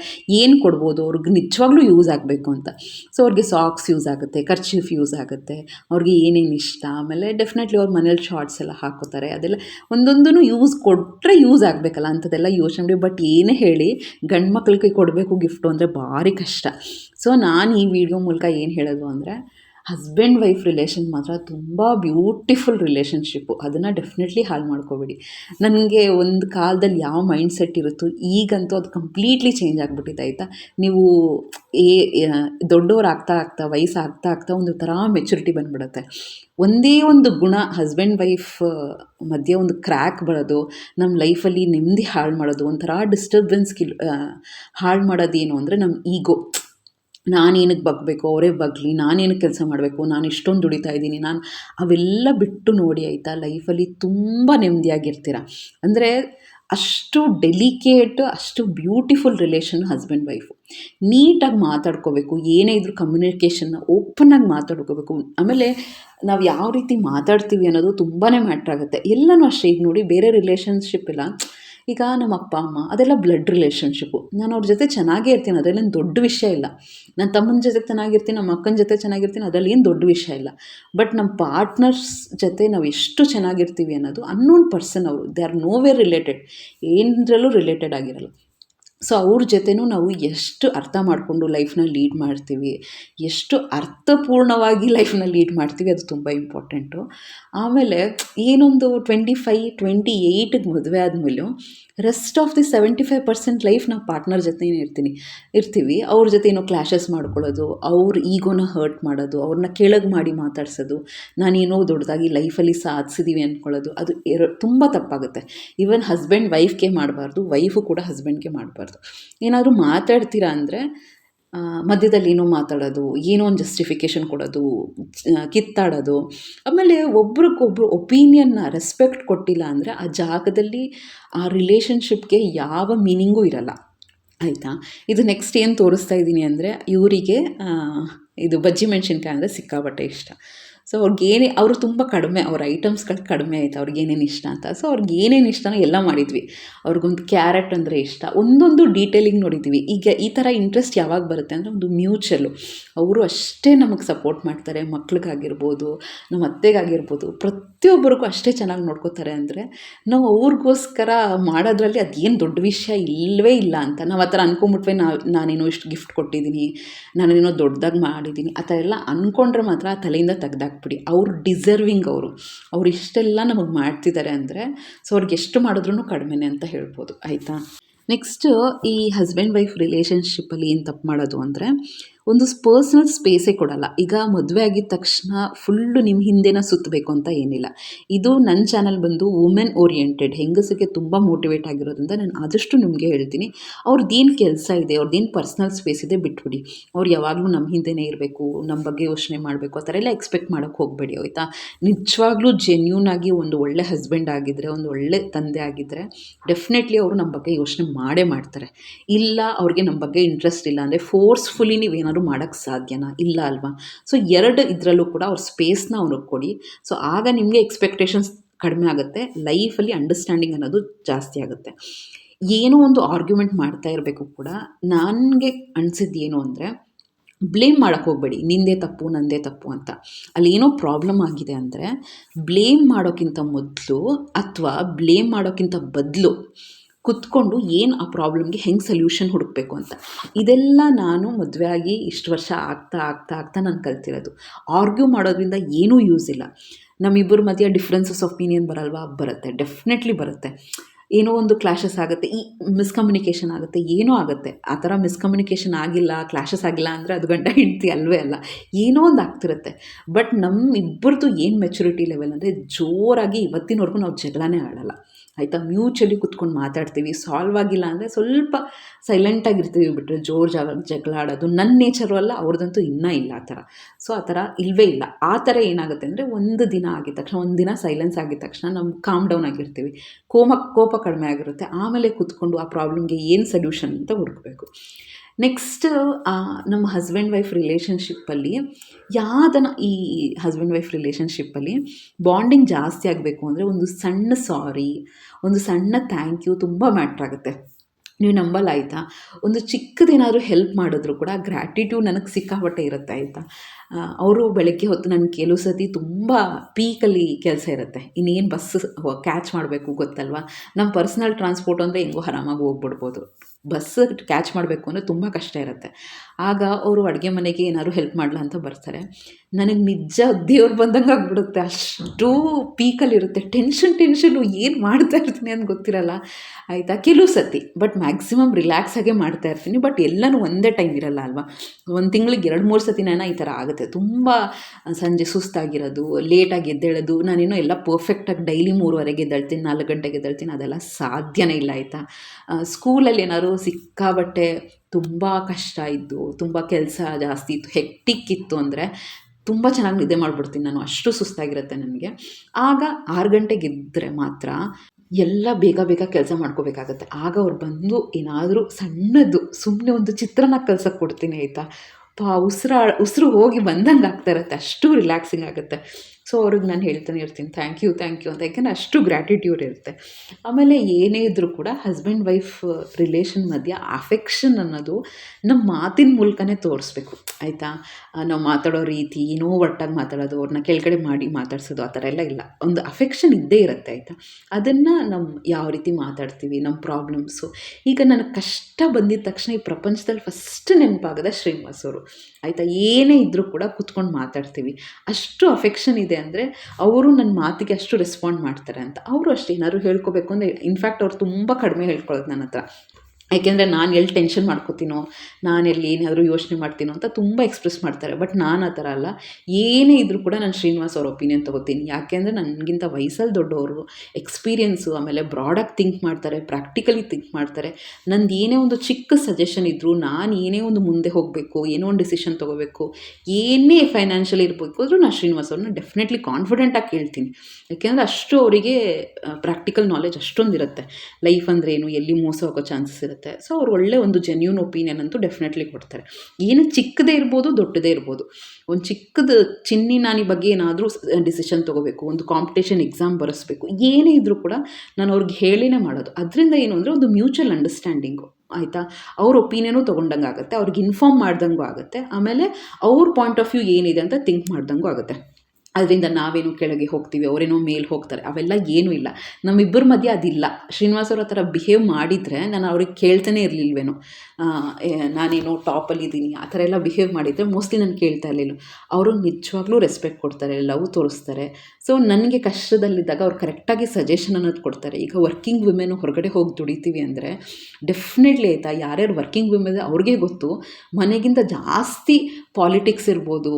ಏನು ಕೊಡ್ಬೋದು? ಅವ್ರಿಗೆ ನಿಜವಾಗ್ಲೂ ಯೂಸ್ ಆಗಬೇಕು ಅಂತ. ಸೊ ಅವ್ರಿಗೆ ಸಾಕ್ಸ್ ಯೂಸ್ ಆಗುತ್ತೆ ಖರ್ಚೀಫ್ ಯೂಸ್ ಆಗುತ್ತೆ, ಅವ್ರಿಗೆ ಏನೇನು ಇಷ್ಟ? ಆಮೇಲೆ ಡೆಫಿನೆಟ್ಲಿ ಅವ್ರ ಮನೇಲಿ ಶಾರ್ಟ್ಸ್ ಎಲ್ಲ ಹಾಕೋತಾರೆ. ಅದೆಲ್ಲ ಒಂದೊಂದು ಯೂಸ್ ಕೊಟ್ಟರೆ ಯೂಸ್ ಆಗಬೇಕಲ್ಲ ಅಂಥದ್ದೆಲ್ಲ ಯೋಚನೆ ಮಾಡಿ. ಬಟ್ ಏನೇ ಹೇಳಿ ಗಂಡು ಮಕ್ಳಿಗೆ ಕೊಡಬೇಕು ಗಿಫ್ಟು ಅಂದರೆ ಭಾರಿ ಕಷ್ಟ. ಸೊ ನಾನು ಈ ವಿಡಿಯೋ ಮೂಲಕ ಏನು ಹೇಳೋದು ಅಂದರೆ ಹಸ್ಬೆಂಡ್ ವೈಫ್ ರಿಲೇಷನ್ ಮಾತ್ರ ತುಂಬ ಬ್ಯೂಟಿಫುಲ್ ರಿಲೇಷನ್ಶಿಪ್ಪು. ಅದನ್ನು ಡೆಫಿನೆಟ್ಲಿ ಹಾಳು ಮಾಡ್ಕೋಬೇಡಿ. ನನಗೆ ಒಂದು ಕಾಲದಲ್ಲಿ ಯಾವ ಮೈಂಡ್ ಸೆಟ್ ಇರುತ್ತೋ ಈಗಂತೂ ಅದು ಕಂಪ್ಲೀಟ್ಲಿ ಚೇಂಜ್ ಆಗಿಬಿಟ್ಟಿದೆ, ಆಯಿತಾ? ನೀವು ಏ ದೊಡ್ಡವ್ರು ಆಗ್ತಾ ಆಗ್ತಾ, ವಯಸ್ಸು ಆಗ್ತಾ ಆಗ್ತಾ ಒಂದು ಥರ ಮೆಚುರಿಟಿ ಬಂದ್ಬಿಡುತ್ತೆ. ಒಂದೇ ಒಂದು ಗುಣ, ಹಸ್ಬೆಂಡ್ ವೈಫ್ ಮಧ್ಯೆ ಒಂದು ಕ್ರ್ಯಾಕ್ ಬರೋದು ನಮ್ಮ ಲೈಫಲ್ಲಿ ನೆಮ್ಮದಿ ಹಾಳು ಮಾಡೋದು, ಒಂಥರ ಡಿಸ್ಟರ್ಬೆನ್ಸ್ ಕಿಲ್ ಹಾಳು ಮಾಡೋದೇನು ಅಂದರೆ ನಮ್ಮ ಈಗೋ. ನಾನೇನಕ್ಕೆ ಬಗ್ಬೇಕು, ಅವರೇ ಬಗ್ಲಿ ನಾನೇನಕ್ಕೆ ಕೆಲಸ ಮಾಡಬೇಕು, ನಾನು ಇಷ್ಟೊಂದು ದುಡಿತಾ ಇದ್ದೀನಿ, ನಾನು ಅವೆಲ್ಲ ಬಿಟ್ಟು ನೋಡಿ ಆಯಿತಾ, ಲೈಫಲ್ಲಿ ತುಂಬ ನೆಮ್ಮದಿಯಾಗಿರ್ತೀರ? ಅಂದರೆ ಅಷ್ಟು ಡೆಲಿಕೇಟ್, ಅಷ್ಟು ಬ್ಯೂಟಿಫುಲ್ ರಿಲೇಷನ್ ಹಸ್ಬೆಂಡ್ ವೈಫು. ನೀಟಾಗಿ ಮಾತಾಡ್ಕೋಬೇಕು, ಏನೇ ಇದ್ರೂ ಕಮ್ಯುನಿಕೇಷನ್ನ ಓಪನ್ನಾಗಿ ಮಾತಾಡ್ಕೋಬೇಕು. ಆಮೇಲೆ ನಾವು ಯಾವ ರೀತಿ ಮಾತಾಡ್ತೀವಿ ಅನ್ನೋದು ತುಂಬಾ ಮ್ಯಾಟ್ರ್ ಆಗುತ್ತೆ. ಎಲ್ಲನೂ ಅಷ್ಟೇ ಈಗ ನೋಡಿ ಬೇರೆ ರಿಲೇಷನ್ಶಿಪ್ ಎಲ್ಲ ಈಗ ನಮ್ಮ ಅಪ್ಪ, ಅಮ್ಮ, ಅದೆಲ್ಲ ಬ್ಲಡ್ ರಿಲೇಷನ್ಶಿಪ್ಪು ನಾನು ಅವ್ರ ಜೊತೆ ಚೆನ್ನಾಗೇ ಇರ್ತೀನಿ, ಅದರಲ್ಲೇನು ದೊಡ್ಡ ವಿಷಯ ಇಲ್ಲ. ನನ್ನ ತಮ್ಮನ ಜೊತೆ ಚೆನ್ನಾಗಿರ್ತೀನಿ, ನಮ್ಮ ಅಕ್ಕನ ಜೊತೆ ಚೆನ್ನಾಗಿರ್ತೀನಿ ಅದರಲ್ಲಿ ಏನು ದೊಡ್ಡ ವಿಷಯ ಇಲ್ಲ. ಬಟ್ ನಮ್ಮ ಪಾರ್ಟ್ನರ್ಸ್ ಜೊತೆ ನಾವು ಎಷ್ಟು ಚೆನ್ನಾಗಿರ್ತೀವಿ ಅನ್ನೋದು ಅನ್ನೋನ್ ಪರ್ಸನ್ ಅವರು they are no way related ಏನರಲ್ಲೂ related ಆಗಿರಲ್ಲ. ಸೊ ಅವ್ರ ಜೊತೆನೂ ನಾವು ಎಷ್ಟು ಅರ್ಥ ಮಾಡಿಕೊಂಡು ಲೈಫ್ನ ಲೀಡ್ ಮಾಡ್ತೀವಿ, ಎಷ್ಟು ಅರ್ಥಪೂರ್ಣವಾಗಿ ಲೈಫ್ನ ಲೀಡ್ ಮಾಡ್ತೀವಿ ಅದು ತುಂಬ ಇಂಪಾರ್ಟೆಂಟು. ಆಮೇಲೆ ಏನೊಂದು ಟ್ವೆಂಟಿ ಫೈ ಟ್ವೆಂಟಿ ಏಯ್ಟಿಗೆ ಮದುವೆ ಆದಮೇಲೂ rest of the seventy five percent life ನಾವು ಪಾರ್ಟ್ನರ್ ಜೊತೆನೇ ಇರ್ತೀನಿ, ಇರ್ತೀವಿ. ಅವ್ರ ಜೊತೆ ಏನೋ ಕ್ಲಾಶಸ್ ಮಾಡ್ಕೊಳ್ಳೋದು, ಅವ್ರ ಈಗೋನ ಹರ್ಟ್ ಮಾಡೋದು, ಅವ್ರನ್ನ ಕೆಳಗೆ ಮಾಡಿ ಮಾತಾಡ್ಸೋದು, ನಾನೇನೋ ದೊಡ್ಡದಾಗಿ ಲೈಫಲ್ಲಿ ಸಾಧಿಸಿದೀವಿ ಅಂದ್ಕೊಳ್ಳೋದು ಅದು ಎರ ತುಂಬ ತಪ್ಪಾಗುತ್ತೆ. ಈವನ್ ಹಸ್ಬೆಂಡ್ ವೈಫ್ಗೆ ಮಾಡಬಾರ್ದು ವೈಫು ಕೂಡ ಹಸ್ಬೆಂಡ್ಗೆ ಮಾಡಬಾರ್ದು. ಏನಾದರೂ ಮಾತಾಡ್ತೀರಾ ಅಂದರೆ ಮಧ್ಯದಲ್ಲಿ ಏನೋ ಮಾತಾಡೋದು, ಏನೋ ಒಂದು ಜಸ್ಟಿಫಿಕೇಷನ್ ಕೊಡೋದು ಕಿತ್ತಾಡೋದು. ಆಮೇಲೆ ಒಬ್ರಿಗೊಬ್ರು ಒಪೀನಿಯನ್ನ ರೆಸ್ಪೆಕ್ಟ್ ಕೊಟ್ಟಿಲ್ಲ ಅಂದರೆ ಆ ಜಾಗದಲ್ಲಿ ಆ ರಿಲೇಷನ್ಶಿಪ್ಗೆ ಯಾವ ಮೀನಿಂಗೂ ಇರಲ್ಲ. ಆಯಿತಾ? ಇದು ನೆಕ್ಸ್ಟ್ ಏನು ತೋರಿಸ್ತಾ ಇದ್ದೀನಿ ಅಂದರೆ, ಇವರಿಗೆ ಇದು ಬಜ್ಜಿ ಮೆಣಸಿನ್ಕಾಯಿ ಅಂದರೆ ಸಿಕ್ಕಾಪಟ್ಟೆ ಇಷ್ಟ. ಸೊ ಅವ್ರಿಗೆ ಏನೇ ಅವರು ತುಂಬ ಕಡಿಮೆ, ಅವ್ರ ಐಟಮ್ಸ್ಗಳು ಕಡಿಮೆ ಆಯಿತು, ಅವ್ರಿಗೆ ಏನೇನು ಇಷ್ಟ ಅಂತ. ಸೊ ಅವ್ರಿಗೆ ಏನೇನು ಇಷ್ಟನೋ ಎಲ್ಲ ಮಾಡಿದ್ವಿ. ಅವ್ರಿಗೊಂದು ಕ್ಯಾರೆಟ್ ಅಂದರೆ ಇಷ್ಟ. ಒಂದೊಂದು ಡೀಟೇಲಿಂಗ್ ನೋಡಿದ್ವಿ. ಈಗ ಈ ಥರ ಇಂಟ್ರೆಸ್ಟ್ ಯಾವಾಗ ಬರುತ್ತೆ ಅಂದರೆ ಒಂದು ಮ್ಯೂಚುವಲ್ಲು ಅವರು ಅಷ್ಟೇ ನಮಗೆ ಸಪೋರ್ಟ್ ಮಾಡ್ತಾರೆ, ಮಕ್ಳಿಗಾಗಿರ್ಬೋದು ನಮ್ಮ ಅತ್ತೆಗಾಗಿರ್ಬೋದು. ಪ್ರತಿಯೊಬ್ಬರಿಗೂ ಅಷ್ಟೇ ಚೆನ್ನಾಗಿ ನೋಡ್ಕೋತಾರೆ ಅಂದರೆ ನಾವು ಅವ್ರಿಗೋಸ್ಕರ ಮಾಡೋದ್ರಲ್ಲಿ ಅದೇನು ದೊಡ್ಡ ವಿಷಯ ಇಲ್ಲವೇ ಇಲ್ಲ ಅಂತ. ನಾವು ಆ ಥರ ಅನ್ಕೊಂಬಿಟ್ವೆ ನಾವು ನಾನೇನೋ ಇಷ್ಟು ಗಿಫ್ಟ್ ಕೊಟ್ಟಿದ್ದೀನಿ ನಾನೇನೋ ದೊಡ್ಡದಾಗಿ ಮಾಡಿದ್ದೀನಿ ಆ ಥರ ಎಲ್ಲ ಅಂದ್ಕೊಂಡ್ರೆ ಮಾತ್ರ ಆ ತಲೆಯಿಂದ ತೆಗ್ದಾಕ್ಬಿಡಿ ಅವ್ರು ಡಿಸರ್ವಿಂಗ್ ಅವರು. ಅವ್ರು ಇಷ್ಟೆಲ್ಲ ನಮಗೆ ಮಾಡ್ತಿದ್ದಾರೆ ಅಂದರೆ ಸೊ ಅವ್ರಿಗೆ ಎಷ್ಟು ಮಾಡಿದ್ರೂ ಕಡಿಮೆನೆ ಅಂತ ಹೇಳ್ಬೋದು. ಆಯಿತಾ? ನೆಕ್ಸ್ಟು ಈ ಹಸ್ಬೆಂಡ್ ವೈಫ್ ರಿಲೇಷನ್ಶಿಪ್ಪಲ್ಲಿ ಏನು ತಪ್ಪು ಮಾಡೋದು ಅಂದರೆ ಒಂದು ಪರ್ಸ್ನಲ್ ಸ್ಪೇಸೇ ಕೊಡಲ್ಲ. ಈಗ ಮದುವೆ ಆಗಿದ ತಕ್ಷಣ ಫುಲ್ಲು ನಿಮ್ಮ ಹಿಂದೆನ ಸುತ್ತಬೇಕು ಅಂತ ಏನಿಲ್ಲ. ಇದು ನನ್ನ ಚಾನಲ್ ಬಂದು ವುಮೆನ್ ಓರಿಯೆಂಟೆಡ್ ಹೆಂಗಸಿಗೆ ತುಂಬ ಮೋಟಿವೇಟ್ ಆಗಿರೋದ್ರಿಂದ ನಾನು ಆದಷ್ಟು ನಿಮಗೆ ಹೇಳ್ತೀನಿ. ಅವ್ರದ್ದೇನು ಕೆಲಸ ಇದೆ ಅವ್ರದ್ದೇನು ಪರ್ಸ್ನಲ್ ಸ್ಪೇಸ್ ಇದೆ ಬಿಟ್ಬಿಡಿ. ಅವ್ರು ಯಾವಾಗಲೂ ನಮ್ಮ ಹಿಂದೆನೇ ಇರಬೇಕು ನಮ್ಮ ಬಗ್ಗೆ ಯೋಚನೆ ಮಾಡಬೇಕು, ಆ ಥರ ಎಲ್ಲ ಎಕ್ಸ್ಪೆಕ್ಟ್ ಮಾಡೋಕ್ಕೆ ಹೋಗಬೇಡಿ, ಆಯಿತಾ? ನಿಜವಾಗ್ಲೂ ಜೆನ್ಯೂನ್ ಆಗಿ ಒಂದು ಒಳ್ಳೆ ಹಸ್ಬೆಂಡ್ ಆಗಿದ್ದರೆ ಒಂದು ಒಳ್ಳೆ ತಂದೆ ಆಗಿದ್ದರೆ ಡೆಫಿನೆಟ್ಲಿ ಅವರು ನಮ್ಮ ಬಗ್ಗೆ ಯೋಚನೆ ಮಾಡೇ ಮಾಡ್ತಾರೆ. ಇಲ್ಲ ಅವ್ರಿಗೆ ನಮ್ಮ ಬಗ್ಗೆ ಇಂಟ್ರೆಸ್ಟ್ ಇಲ್ಲ ಅಂದರೆ ಫೋರ್ಸ್ಫುಲಿ ನೀವೇನಾದ್ರು ಮಾಡೋಕ್ಕೆ ಸಾಧ್ಯನಾ? ಇಲ್ಲ ಅಲ್ವಾ? ಸೊ ಎರಡು ಇದರಲ್ಲೂ ಕೂಡ ಅವ್ರ ಸ್ಪೇಸ್ನ ಅವ್ರಿಗೆ ಕೊಡಿ. ಸೊ ಆಗ ನಿಮಗೆ ಎಕ್ಸ್ಪೆಕ್ಟೇಷನ್ಸ್ ಕಡಿಮೆ ಆಗುತ್ತೆ. ಲೈಫಲ್ಲಿ ಅಂಡರ್ಸ್ಟ್ಯಾಂಡಿಂಗ್ ಅನ್ನೋದು ಜಾಸ್ತಿ ಆಗುತ್ತೆ. ಏನೋ ಒಂದು ಆರ್ಗ್ಯುಮೆಂಟ್ ಮಾಡ್ತಾ ಇರಬೇಕು ಕೂಡ. ನನಗೆ ಅನಿಸಿದ್ದು ಏನು ಅಂದರೆ ಬ್ಲೇಮ್ ಮಾಡೋಕ್ಕೆ ಹೋಗಬೇಡಿ. ನಿಂದೇ ತಪ್ಪು, ನಂದೇ ತಪ್ಪು ಅಂತ. ಅಲ್ಲಿ ಏನೋ ಪ್ರಾಬ್ಲಮ್ ಆಗಿದೆ ಅಂದರೆ ಬ್ಲೇಮ್ ಮಾಡೋಕ್ಕಿಂತ ಮೊದಲು ಅಥವಾ ಬ್ಲೇಮ್ ಮಾಡೋಕ್ಕಿಂತ ಬದಲು ಕುತ್ಕೊಂಡು ಏನು ಆ ಪ್ರಾಬ್ಲಮ್ಗೆ ಹೆಂಗೆ ಸೊಲ್ಯೂಷನ್ ಹುಡುಕಬೇಕು ಅಂತ. ಇದೆಲ್ಲ ನಾನು ಮದುವೆ ಆಗಿ ಇಷ್ಟು ವರ್ಷ ಆಗ್ತಾ ಆಗ್ತಾ ಆಗ್ತಾ ನಾನು ಕಲ್ತಿರೋದು. ಆರ್ಗ್ಯೂ ಮಾಡೋದ್ರಿಂದ ಏನೂ ಯೂಸ್ ಇಲ್ಲ. ನಮ್ಮಿಬ್ಬರ ಮಧ್ಯೆ ಡಿಫ್ರೆನ್ಸಸ್ ಒಪಿನಿಯನ್ ಬರಲ್ವಾ? ಬರುತ್ತೆ. ಡೆಫಿನೆಟ್ಲಿ ಬರುತ್ತೆ. ಏನೋ ಒಂದು ಕ್ಲಾಶಸ್ ಆಗುತ್ತೆ. ಈ ಮಿಸ್ಕಮ್ಯುನಿಕೇಷನ್ ಆಗುತ್ತೆ. ಏನೋ ಆಗುತ್ತೆ. ಆ ಥರ ಮಿಸ್ಕಮ್ಯುನಿಕೇಷನ್ ಆಗಿಲ್ಲ ಕ್ಲಾಶಸ್ ಆಗಿಲ್ಲ ಅಂದರೆ ಅದು ಗಂಡ ಹೆಂಡ್ತಿ ಅಲ್ವೇ ಅಲ್ಲ. ಏನೋ ಒಂದು ಆಗ್ತಿರುತ್ತೆ. ಬಟ್ ನಮ್ಮ ಇಬ್ಬರದು ಏನು ಮೆಚುರಿಟಿ ಲೆವೆಲ್ ಅಂದರೆ ಜೋರಾಗಿ ಇವತ್ತಿನವರೆಗೂ ನಾವು ಜಗಳನೇ ಆಡಲ್ಲ. ಆಯಿತಾ? ಮ್ಯೂಚುವಲಿ ಕುತ್ಕೊಂಡು ಮಾತಾಡ್ತೀವಿ. ಸಾಲ್ವ್ ಆಗಿಲ್ಲ ಅಂದರೆ ಸ್ವಲ್ಪ ಸೈಲೆಂಟಾಗಿರ್ತೀವಿ ಬಿಟ್ಟರೆ ಜೋರು ಜಾಗ ಜಗಳ ಆಡೋದು ನನ್ನ ನೇಚರು ಅಲ್ಲ ಅವ್ರದ್ದಂತೂ ಇನ್ನೂ ಇಲ್ಲ ಆ ಥರ. ಸೊ ಆ ಥರ ಇಲ್ಲವೇ ಇಲ್ಲ. ಆ ಥರ ಏನಾಗುತ್ತೆ ಅಂದರೆ ಒಂದು ದಿನ ಆಗಿದ ತಕ್ಷಣ, ಒಂದು ದಿನ ಸೈಲೆನ್ಸ್ ಆಗಿದ ತಕ್ಷಣ ನಮ್ಮ ಕಾಮ್ ಡೌನ್ ಆಗಿರ್ತೀವಿ. ಕೋಮ, ಕೋಪ ಕಡಿಮೆ ಆಗಿರುತ್ತೆ. ಆಮೇಲೆ ಕುತ್ಕೊಂಡು ಆ ಪ್ರಾಬ್ಲಮ್ಗೆ ಏನು ಸೊಲ್ಯೂಷನ್ ಅಂತ ಹುಡುಕಬೇಕು. ನೆಕ್ಸ್ಟ್ ನಮ್ಮ ಹಸ್ಬೆಂಡ್ ವೈಫ್ ರಿಲೇಷನ್ಶಿಪ್ಪಲ್ಲಿ ಯಾವ್ದನ ಈ ಹಸ್ಬೆಂಡ್ ವೈಫ್ ರಿಲೇಷನ್ಶಿಪ್ಪಲ್ಲಿ ಬಾಂಡಿಂಗ್ ಜಾಸ್ತಿ ಆಗಬೇಕು ಅಂದರೆ ಒಂದು ಸಣ್ಣ ಸಾರಿ ಒಂದು ಸಣ್ಣ ಥ್ಯಾಂಕ್ ಯು ತುಂಬ ಮ್ಯಾಟ್ರ್ ಆಗುತ್ತೆ. ನೀವು ನಂಬಲ್ಲ ಆಯಿತಾ? ಒಂದು ಚಿಕ್ಕದೇನಾದರೂ ಹೆಲ್ಪ್ ಮಾಡಿದ್ರು ಕೂಡ ಗ್ರ್ಯಾಟಿಟ್ಯೂಡ್ ನನಗೆ ಸಿಕ್ಕಾಪಟ್ಟೆ ಇರುತ್ತೆ ಆಯಿತಾ? ಅವರು ಬೆಳಗ್ಗೆ ಹೊತ್ತು ನನಗೆ ಕೆಲವು ಸತಿ ತುಂಬ ಪೀಕಲ್ಲಿ ಕೆಲಸ ಇರುತ್ತೆ. ಇನ್ನೇನು ಬಸ್ ಕ್ಯಾಚ್ ಮಾಡಬೇಕು ಗೊತ್ತಲ್ವಾ? ನಮ್ಮ ಪರ್ಸ್ನಲ್ ಟ್ರಾನ್ಸ್ಪೋರ್ಟ್ ಅಂದರೆ ಹೆಂಗೋ ಆರಾಮಾಗಿ ಹೋಗ್ಬಿಡ್ಬೋದು. ಬಸ್ ಕ್ಯಾಚ್ ಮಾಡಬೇಕು ಅಂದರೆ ತುಂಬ ಕಷ್ಟ ಇರುತ್ತೆ. ಆಗ ಅವರು ಅಡುಗೆ ಮನೆಗೆ ಏನಾದ್ರು ಹೆಲ್ಪ್ ಮಾಡಲ ಅಂತ ಬರ್ತಾರೆ. ನನಗೆ ನಿಜ ದೇವ್ರು ಬಂದಂಗೆ ಆಗ್ಬಿಡುತ್ತೆ. ಅಷ್ಟು ಪೀಕಲ್ಲಿರುತ್ತೆ. ಟೆನ್ಷನ್ ಟೆನ್ಷನು ಏನು ಮಾಡ್ತಾ ಇರ್ತೀನಿ ಅಂತ ಗೊತ್ತಿರಲ್ಲ. ಆಯಿತಾ? ಕೆಲವು ಸತಿ. ಬಟ್ ಮ್ಯಾಕ್ಸಿಮಮ್ ರಿಲ್ಯಾಕ್ಸ್ ಆಗೇ ಮಾಡ್ತಾ ಇರ್ತೀನಿ. ಬಟ್ ಎಲ್ಲನೂ ಒಂದೇ ಟೈಮ್ ಇರಲ್ಲ ಅಲ್ವಾ? ಒಂದು ತಿಂಗಳಿಗೆ ಎರಡು, ಮೂರು ಸತಿನ ಈ ಥರ ಆಗುತ್ತೆ. ತುಂಬ ಸಂಜೆ ಸುಸ್ತಾಗಿರೋದು ಲೇಟಾಗಿ ಎದ್ದೇಳೋದು, ನಾನೇನೋ ಎಲ್ಲ ಪರ್ಫೆಕ್ಟಾಗಿ ಡೈಲಿ ಮೂರುವರೆಗೆ ಎದ್ದೇಳ್ತೀನಿ, ನಾಲ್ಕು ಗಂಟೆಗೆ ಎದ್ದೇಳ್ತೀನಿ, ಅದೆಲ್ಲ ಸಾಧ್ಯನೇ ಇಲ್ಲ ಆಯಿತಾ? ಸ್ಕೂಲಲ್ಲಿ ಏನಾದ್ರು ಸಿಕ್ಕಾಬಟ್ಟೆ ತುಂಬ ಕಷ್ಟ ಇದ್ದು, ತುಂಬ ಕೆಲಸ ಜಾಸ್ತಿ ಇತ್ತು ಹೆಕ್ಟಿಕ್ ಇತ್ತು ಅಂದರೆ ತುಂಬ ಚೆನ್ನಾಗಿ ನಿದ್ದೆ ಮಾಡಿಬಿಡ್ತೀನಿ ನಾನು, ಅಷ್ಟು ಸುಸ್ತಾಗಿರುತ್ತೆ ನನಗೆ. ಆಗ ಆರು ಗಂಟೆಗಿದ್ದರೆ ಮಾತ್ರ ಎಲ್ಲ ಬೇಗ ಬೇಗ ಕೆಲಸ ಮಾಡ್ಕೋಬೇಕಾಗತ್ತೆ. ಆಗ ಅವ್ರು ಬಂದು ಏನಾದರೂ ಸಣ್ಣದು ಸುಮ್ಮನೆ ಒಂದು ಚಿತ್ರನ ಕಲ್ಸಕ್ಕೆ ಕೊಡ್ತೀನಿ ಆಯಿತಾ? ಪಾ ಉಸಿರಾ ಉಸಿರು ಹೋಗಿ ಬಂದಂಗೆ ಆಗ್ತಾ ಇರುತ್ತೆ, ಅಷ್ಟು ರಿಲ್ಯಾಕ್ಸಿಂಗ್ ಆಗುತ್ತೆ. ಸೊ ಅವ್ರಿಗೆ ನಾನು ಹೇಳ್ತಾನೆ ಇರ್ತೀನಿ ಥ್ಯಾಂಕ್ ಯು ಥ್ಯಾಂಕ್ ಯು ಅಂತ. ಯಾಕೆಂದರೆ ಅಷ್ಟು ಗ್ರ್ಯಾಟಿಟ್ಯೂಡ್ ಇರುತ್ತೆ. ಆಮೇಲೆ ಏನೇ ಇದ್ದರೂ ಕೂಡ ಹಸ್ಬೆಂಡ್ ವೈಫ್ ರಿಲೇಷನ್ ಮಧ್ಯೆ ಅಫೆಕ್ಷನ್ ಅನ್ನೋದು ನಮ್ಮ ಮಾತಿನ ಮೂಲಕನೇ ತೋರಿಸ್ಬೇಕು. ಆಯಿತಾ? ನಾವು ಮಾತಾಡೋ ರೀತಿ ಏನೋ ಒಟ್ಟಾಗಿ ಮಾತಾಡೋದು ಅವ್ರನ್ನ ಕೆಳಗಡೆ ಮಾಡಿ ಮಾತಾಡ್ಸೋದು, ಆ ಥರ ಎಲ್ಲ ಇಲ್ಲ. ಒಂದು ಅಫೆಕ್ಷನ್ ಇದ್ದೇ ಇರುತ್ತೆ, ಆಯಿತಾ? ಅದನ್ನು ನಮ್ಮ ಯಾವ ರೀತಿ ಮಾತಾಡ್ತೀವಿ ನಮ್ಮ ಪ್ರಾಬ್ಲಮ್ಸು ಈಗ ನನಗೆ ಕಷ್ಟ ಬಂದಿದ ತಕ್ಷಣ ಈ ಪ್ರಪಂಚದಲ್ಲಿ ಫಸ್ಟ್ ನೆನಪಾಗದ ಶ್ರೀನಿವಾಸ್ ಅವರು. ಆಯಿತಾ? ಏನೇ ಇದ್ದರೂ ಕೂಡ ಕೂತ್ಕೊಂಡು ಮಾತಾಡ್ತೀವಿ. ಅಷ್ಟು ಅಫೆಕ್ಷನ್ ಇದೆ. ಅಂದರೆ ಅವರು ನನ್ನ ಮಾತಿಗೆ ಅಷ್ಟು ರೆಸ್ಪಾಂಡ್ ಮಾಡ್ತಾರೆ ಅಂತ. ಅವರು ಅಷ್ಟೇ ಏನಾದ್ರು ಹೇಳ್ಕೋಬೇಕು ಅಂದರೆ ಇನ್ಫ್ಯಾಕ್ಟ್ ಅವ್ರು ತುಂಬ ಕಡಿಮೆ ಹೇಳ್ಕೊಳ್ಳೋದು ನನ್ನ ಹತ್ರ. ಯಾಕೆಂದರೆ ನಾನು ಎಲ್ಲಿ ಟೆನ್ಷನ್ ಮಾಡ್ಕೋತೀನೋ, ನಾನು ಎಲ್ಲಿ ಏನಾದರೂ ಯೋಚನೆ ಮಾಡ್ತೀನೋ ಅಂತ ತುಂಬ ಎಕ್ಸ್ಪ್ರೆಸ್ ಮಾಡ್ತಾರೆ. ಬಟ್ ನಾನು ಆ ಥರ ಅಲ್ಲ. ಏನೇ ಇದ್ದರೂ ಕೂಡ ನಾನು ಶ್ರೀನಿವಾಸ್ ಅವ್ರ ಒಪಿನಿಯನ್ ತೊಗೋತೀನಿ. ಯಾಕೆಂದರೆ ನನಗಿಂತ ವಯಸ್ಸಲ್ಲಿ ದೊಡ್ಡವರು ಎಕ್ಸ್ಪೀರಿಯೆನ್ಸು ಆಮೇಲೆ ಬ್ರಾಡಾಗಿ ಥಿಂಕ್ ಮಾಡ್ತಾರೆ ಪ್ರಾಕ್ಟಿಕಲಿ ಥಿಂಕ್ ಮಾಡ್ತಾರೆ. ನಂದು ಏನೇ ಒಂದು ಚಿಕ್ಕ ಸಜೆಷನ್ ಇದ್ದರೂ ನಾನು ಏನೇ ಒಂದು ಮುಂದೆ ಹೋಗಬೇಕು, ಏನೋ ಒಂದು ಡಿಸಿಷನ್ ತೊಗೋಬೇಕು, ಏನೇ ಫೈನಾನ್ಷಿಯಲ್ ಇರಬೇಕು ಅಂದರೂ ನಾನು ಶ್ರೀನಿವಾಸ್ ಅವ್ರನ್ನ ಡೆಫಿನೆಟ್ಲಿ ಕಾನ್ಫಿಡೆಂಟಾಗಿ ಕೇಳ್ತೀನಿ ಯಾಕೆಂದರೆ ಅಷ್ಟು ಅವರಿಗೆ ಪ್ರಾಕ್ಟಿಕಲ್ ನಾಲೆಜ್ ಅಷ್ಟೊಂದು ಇರುತ್ತೆ ಲೈಫ್ ಅಂದ್ರೇನು ಎಲ್ಲಿ ಮೋಸ ಹೋಗೋ ಚಾನ್ಸಸ್ ಇರುತ್ತೆ. ಇರುತ್ತೆ ಸೊ ಅವ್ರು ಒಳ್ಳೆ ಒಂದು ಜೆನ್ಯೂನ್ ಒಪಿನಿಯನ್ ಅಂತೂ ಡೆಫಿನೆಟ್ಲಿ ಕೊಡ್ತಾರೆ. ಏನು ಚಿಕ್ಕದೇ ಇರ್ಬೋದು, ದೊಡ್ಡದೇ ಇರ್ಬೋದು. ಒಂದು ಚಿಕ್ಕದು ಚಿನ್ನಿ ನಾನಿ ಬಗ್ಗೆ ಏನಾದರೂ ಡಿಸಿಷನ್ ತೊಗೋಬೇಕು, ಒಂದು ಕಾಂಪಿಟೇಷನ್ ಎಕ್ಸಾಮ್ ಬರೆಸ್ಬೇಕು, ಏನೇ ಇದ್ದರೂ ಕೂಡ ನಾನು ಅವ್ರಿಗೆ ಹೇಳಿನೇ ಮಾಡೋದು. ಅದರಿಂದ ಏನು ಅಂದರೆ ಒಂದು ಮ್ಯೂಚುವಲ್ ಅಂಡರ್ಸ್ಟ್ಯಾಂಡಿಂಗು ಆಯಿತಾ? ಅವ್ರ ಒಪಿನಿಯನು ತೊಗೊಂಡಂಗೆ ಆಗುತ್ತೆ, ಅವ್ರಿಗೆ ಇನ್ಫಾರ್ಮ್ ಮಾಡ್ದಂಗೂ ಆಗುತ್ತೆ. ಆಮೇಲೆ ಅವ್ರ ಪಾಯಿಂಟ್ ಆಫ್ ವ್ಯೂ ಏನಿದೆ ಅಂತ ಥಿಂಕ್ ಮಾಡ್ದಂಗೂ ಆಗುತ್ತೆ. ಅದರಿಂದ ನಾವೇನು ಕೆಳಗೆ ಹೋಗ್ತೀವಿ, ಅವರೇನೋ ಮೇಲೆ ಹೋಗ್ತಾರೆ, ಅವೆಲ್ಲ ಏನೂ ಇಲ್ಲ. ನಮ್ಮಿಬ್ಬರ ಮಧ್ಯೆ ಅದಿಲ್ಲ. ಶ್ರೀನಿವಾಸ್ ಅವ್ರ ಥರ ಬಿಹೇವ್ ಮಾಡಿದರೆ ನಾನು ಅವ್ರಿಗೆ ಕೇಳ್ತಾನೆ ಇರಲಿಲ್ವೇನೋ? ನಾನೇನೋ ಟಾಪಲ್ಲಿದ್ದೀನಿ ಆ ಥರ ಎಲ್ಲ ಬಿಹೇವ್ ಮಾಡಿದರೆ ಮೋಸ್ಟ್ಲಿ ನಾನು ಕೇಳ್ತಾ ಇರಲಿಲ್ಲ. ಅವರು ನಿಜವಾಗ್ಲೂ ರೆಸ್ಪೆಕ್ಟ್ ಕೊಡ್ತಾರೆ ಲವ್ ತೋರಿಸ್ತಾರೆ. ಸೊ ನನಗೆ ಕಷ್ಟದಲ್ಲಿದ್ದಾಗ ಅವ್ರು ಕರೆಕ್ಟಾಗಿ ಸಜೆಷನ್ ಅನ್ನೋದು ಕೊಡ್ತಾರೆ. ಈಗ ವರ್ಕಿಂಗ್ ವಿಮೆನು ಹೊರಗಡೆ ಹೋಗಿ ದುಡಿತೀವಿ ಅಂದರೆ ಡೆಫಿನೆಟ್ಲಿ ಆಯ್ತಾ? ಯಾರ್ಯಾರು ವರ್ಕಿಂಗ್ ವಿಮೆನ್ ಅವ್ರಿಗೆ ಗೊತ್ತು, ಮನೆಗಿಂತ ಜಾಸ್ತಿ ಪಾಲಿಟಿಕ್ಸ್ ಇರ್ಬೋದು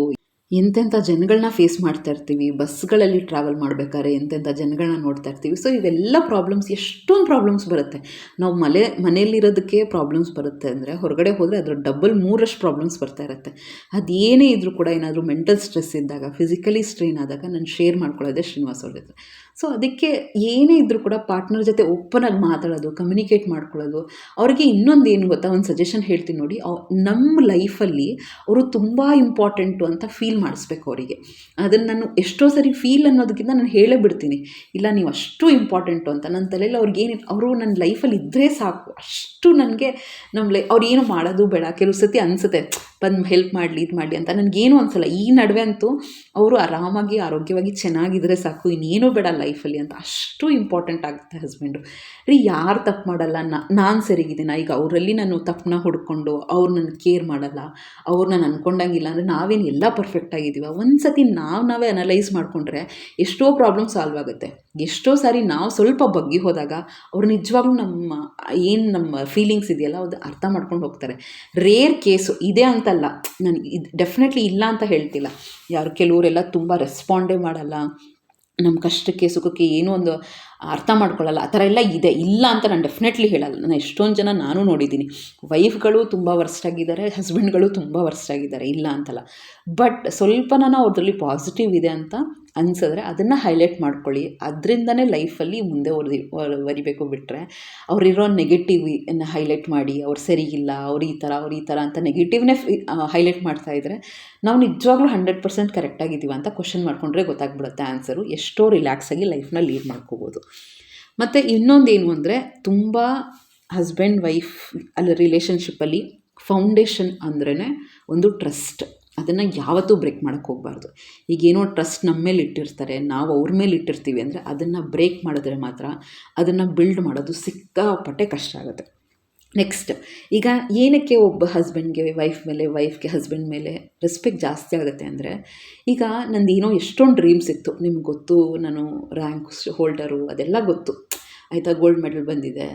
ಎಂತೆಂಥ ಜನಗಳನ್ನ ಫೇಸ್ ಮಾಡ್ತಾ ಇರ್ತೀವಿ, ಬಸ್ಗಳಲ್ಲಿ ಟ್ರಾವೆಲ್ ಮಾಡಬೇಕಾದ್ರೆ ಎಂತೆಂಥ ಜನಗಳನ್ನ ನೋಡ್ತಾ ಇರ್ತೀವಿ. ಸೊ ಇವೆಲ್ಲ ಪ್ರಾಬ್ಲಮ್ಸ್ ಎಷ್ಟೊಂದು ಪ್ರಾಬ್ಲಮ್ಸ್ ಬರುತ್ತೆ. ನಾವು ಮಲೆ, ಮನೆಯಲ್ಲಿರೋದಕ್ಕೆ ಪ್ರಾಬ್ಲಮ್ಸ್ ಬರುತ್ತೆ ಅಂದರೆ, ಹೊರಗಡೆ ಹೋದರೆ ಅದರ ಡಬಲ್ ಮೂರಷ್ಟು ಪ್ರಾಬ್ಲಮ್ಸ್ ಬರ್ತಾ ಇರುತ್ತೆ. ಅದೇನೇ ಇದ್ದರೂ ಕೂಡ ಏನಾದರೂ ಮೆಂಟಲ್ ಸ್ಟ್ರೆಸ್ ಇದ್ದಾಗ ಫಿಸಿಕಲಿ ಸ್ಟ್ರೈನ್ ಆದಾಗ, ನಾನು ಶೇರ್ ಮಾಡ್ಕೊಳ್ಳೋದೇ ಶ್ರೀನಿವಾಸ್ ಅವ್ರ ಜೊತೆ. ಸೊ ಅದಕ್ಕೆ ಏನೇ ಇದ್ದರೂ ಕೂಡ ಪಾರ್ಟ್ನರ್ ಜೊತೆ ಓಪನ್ ಆಗಿ ಮಾತಾಡೋದು ಕಮ್ಯುನಿಕೇಟ್ ಮಾಡ್ಕೊಳ್ಳೋದು, ಅವರಿಗೆ ಇನ್ನೊಂದು ಏನು ಗೊತ್ತಾ? ಒಂದು ಸಜೆಷನ್ ಹೇಳ್ತೀನಿ ನೋಡಿ. ನಮ್ಮ ಲೈಫಲ್ಲಿ ಅವರು ತುಂಬ ಇಂಪಾರ್ಟೆಂಟು ಅಂತ ಫೀಲ್ ಮಾಡಿಸ್ಬೇಕು ಅವರಿಗೆ. ಅದನ್ನು ನಾನು ಎಷ್ಟೋ ಸರಿ ಫೀಲ್ ಅನ್ನೋದಕ್ಕಿಂತ ನಾನು ಹೇಳೇ ಬಿಡ್ತೀನಿ. ಇಲ್ಲ, ನೀವು ಅಷ್ಟು ಇಂಪಾರ್ಟೆಂಟು ಅಂತ. ನನ್ನ ತಲೆಯಲ್ಲಿ ಅವ್ರಿಗೆ ಏನು ಅವರು ನನ್ನ ಲೈಫಲ್ಲಿ ಇದ್ದರೆ ಸಾಕು. ಅಷ್ಟು ನನಗೆ ನಮ್ಮ ಲೈ ಅವ್ರು ಏನು ಮಾಡೋದು ಬೇಡ. ಕೆಲವು ಸತಿ ಅನಿಸುತ್ತೆ ಬಂದು ಹೆಲ್ಪ್ ಮಾಡಲಿ, ಇದು ಮಾಡಲಿ ಅಂತ ನನಗೇನು ಅನಿಸಲ್ಲ. ಈ ನಡುವೆ ಅಂತೂ ಅವರು ಆರಾಮಾಗಿ, ಆರೋಗ್ಯವಾಗಿ ಚೆನ್ನಾಗಿದ್ದರೆ ಸಾಕು. ಇನ್ನೇನೂ ಬೇಡ ಲೈಫಲ್ಲಿ ಅಂತ ಅಷ್ಟು ಇಂಪಾರ್ಟೆಂಟ್ ಆಗುತ್ತೆ ಹಸ್ಬೆಂಡು ರೀ, ಯಾರು ತಪ್ಪು ಮಾಡಲ್ಲ? ನಾನು ಸರಿಗಿದ್ದೀನ ಈಗ ಅವರಲ್ಲಿ ನಾನು ತಪ್ಪನ್ನ ಹುಡ್ಕೊಂಡು ಅವ್ರು ನನ್ನ ಕೇರ್ ಮಾಡಲ್ಲ, ಅವ್ರು ನಾನು ಅಂದ್ಕೊಂಡಂಗಿಲ್ಲ ಅಂದರೆ ನಾವೇನು ಎಲ್ಲ ಪರ್ಫೆಕ್ಟ್ ಆಗಿದ್ದೀವ ಒಂದು ಸತಿ ನಾವು ನಾವೇ ಅನಲೈಸ್ ಮಾಡಿಕೊಂಡ್ರೆ ಎಷ್ಟೋ ಪ್ರಾಬ್ಲಮ್ ಸಾಲ್ವ್ ಆಗುತ್ತೆ. ಎಷ್ಟೋ ಸಾರಿ ನಾವು ಸ್ವಲ್ಪ ಬಗ್ಗಿ ಹೋದಾಗ ಅವ್ರು ನಿಜವಾಗ್ಲೂ ನಮ್ಮ, ಏನು ನಮ್ಮ ಫೀಲಿಂಗ್ಸ್ ಇದೆಯಲ್ಲ ಅದು ಅರ್ಥ ಮಾಡ್ಕೊಂಡು ಹೋಗ್ತಾರೆ. ರೇರ್ ಕೇಸು ಇದೆ ಅಂತಲ್ಲ ನಾನು ಇದು ಡೆಫಿನೆಟ್ಲಿ ಇಲ್ಲ ಅಂತ ಹೇಳ್ತಿಲ್ಲ. ಯಾರು ಕೆಲವರೆಲ್ಲ ತುಂಬ ರೆಸ್ಪಾಂಡೇ ಮಾಡಲ್ಲ. ನಮ್ಮ ಕಷ್ಟಕ್ಕೆ, ಸುಖಕ್ಕೆ ಏನೂ ಒಂದು ಅರ್ಥ ಮಾಡ್ಕೊಳ್ಳಲ್ಲ. ಆ ಥರ ಎಲ್ಲ ಇದೆ. ಇಲ್ಲ ಅಂತ ನಾನು ಡೆಫಿನೆಟ್ಲಿ ಹೇಳಲ್ಲ. ನಾನು ಎಷ್ಟೊಂದು ಜನ ನಾನು ನೋಡಿದ್ದೀನಿ. ವೈಫ್ಗಳು ತುಂಬ ವರ್ಸ್ಟ್ ಆಗಿದ್ದಾರೆ. ಹಸ್ಬೆಂಡ್ಗಳು ತುಂಬ ವರ್ಸ್ಟ್ ಆಗಿದ್ದಾರೆ. ಇಲ್ಲ ಅಂತಲ್ಲ. ಬಟ್ ಸ್ವಲ್ಪನ ಅವ್ರದ್ರಲ್ಲಿ ಪಾಸಿಟಿವ್ ಇದೆ ಅಂತ ಅನ್ಸಿದ್ರೆ ಅದನ್ನು ಹೈಲೈಟ್ ಮಾಡ್ಕೊಳ್ಳಿ. ಅದರಿಂದನೇ ಲೈಫಲ್ಲಿ ಮುಂದೆ ಹೊರದಿ ವರಿಬೇಕು ಬಿಟ್ಟರೆ ಅವರಿರೋ ನೆಗೆಟಿವ್ ಅನ್ನು ಹೈಲೈಟ್ ಮಾಡಿ, ಅವ್ರು ಸರಿಗಿಲ್ಲ ಅವ್ರು ಈ ಥರ ಅವ್ರು ಈ ಥರ ಅಂತ ನೆಗೆಟಿವ್ನೇ ಹೈಲೈಟ್ ಮಾಡ್ತಾ ಇದ್ದರೆ ನಾವು ನಿಜವಾಗ್ಲೂ ಹಂಡ್ರೆಡ್ ಪರ್ಸೆಂಟ್ ಕರೆಕ್ಟಾಗಿದ್ದೀವಿ ಅಂತ ಕ್ವಶನ್ ಮಾಡ್ಕೊಂಡ್ರೆ ಗೊತ್ತಾಗ್ಬಿಡುತ್ತೆ ಆನ್ಸರು ಎಷ್ಟೋ ರಿಲ್ಯಾಕ್ಸಾಗಿ ಲೈಫ್ನ ಲೀಡ್ ಮಾಡ್ಕೋಬೋದು. ಮತ್ತು ಇನ್ನೊಂದೇನು ಅಂದರೆ ತುಂಬ ಹಸ್ಬೆಂಡ್ ವೈಫ್ ಅಲ್ಲಿ ರಿಲೇಷನ್ಶಿಪ್ಪಲ್ಲಿ ಫೌಂಡೇಶನ್ ಅಂದ್ರೇ ಒಂದು ಟ್ರಸ್ಟ್ ಅದನ್ನು ಯಾವತ್ತೂ ಬ್ರೇಕ್ ಮಾಡೋಕ್ಕೆ ಹೋಗಬಾರ್ದು. ಈಗೇನೋ ಟ್ರಸ್ಟ್ ನಮ್ಮ ಮೇಲೆ ಇಟ್ಟಿರ್ತಾರೆ, ನಾವು ಅವ್ರ ಮೇಲೆ ಇಟ್ಟಿರ್ತೀವಿ ಅಂದರೆ ಅದನ್ನು ಬ್ರೇಕ್ ಮಾಡಿದ್ರೆ ಮಾತ್ರ ಅದನ್ನು ಬಿಲ್ಡ್ ಮಾಡೋದು ಸಿಕ್ಕಾಪಟ್ಟೆ ಕಷ್ಟ ಆಗುತ್ತೆ. ನೆಕ್ಸ್ಟ್, ಈಗ ಏನಕ್ಕೆ ಒಬ್ಬ ಹಸ್ಬೆಂಡ್ಗೆ ವೈಫ್ ಮೇಲೆ, ವೈಫ್ಗೆ ಹಸ್ಬೆಂಡ್ ಮೇಲೆ ರೆಸ್ಪೆಕ್ಟ್ ಜಾಸ್ತಿ ಆಗುತ್ತೆ ಅಂದರೆ, ಈಗ ನಂದು ಏನೋ ಎಷ್ಟೊಂದು ಡ್ರೀಮ್ಸ್ ಇತ್ತು. ನಿಮ್ಗೆ ಗೊತ್ತು, ನಾನು ರ್ಯಾಂಕ್ ಹೋಲ್ಡರು ಅದೆಲ್ಲ ಗೊತ್ತು. ಆಯಿತಾ, ಗೋಲ್ಡ್ ಮೆಡಲ್ ಬಂದಿದೆ.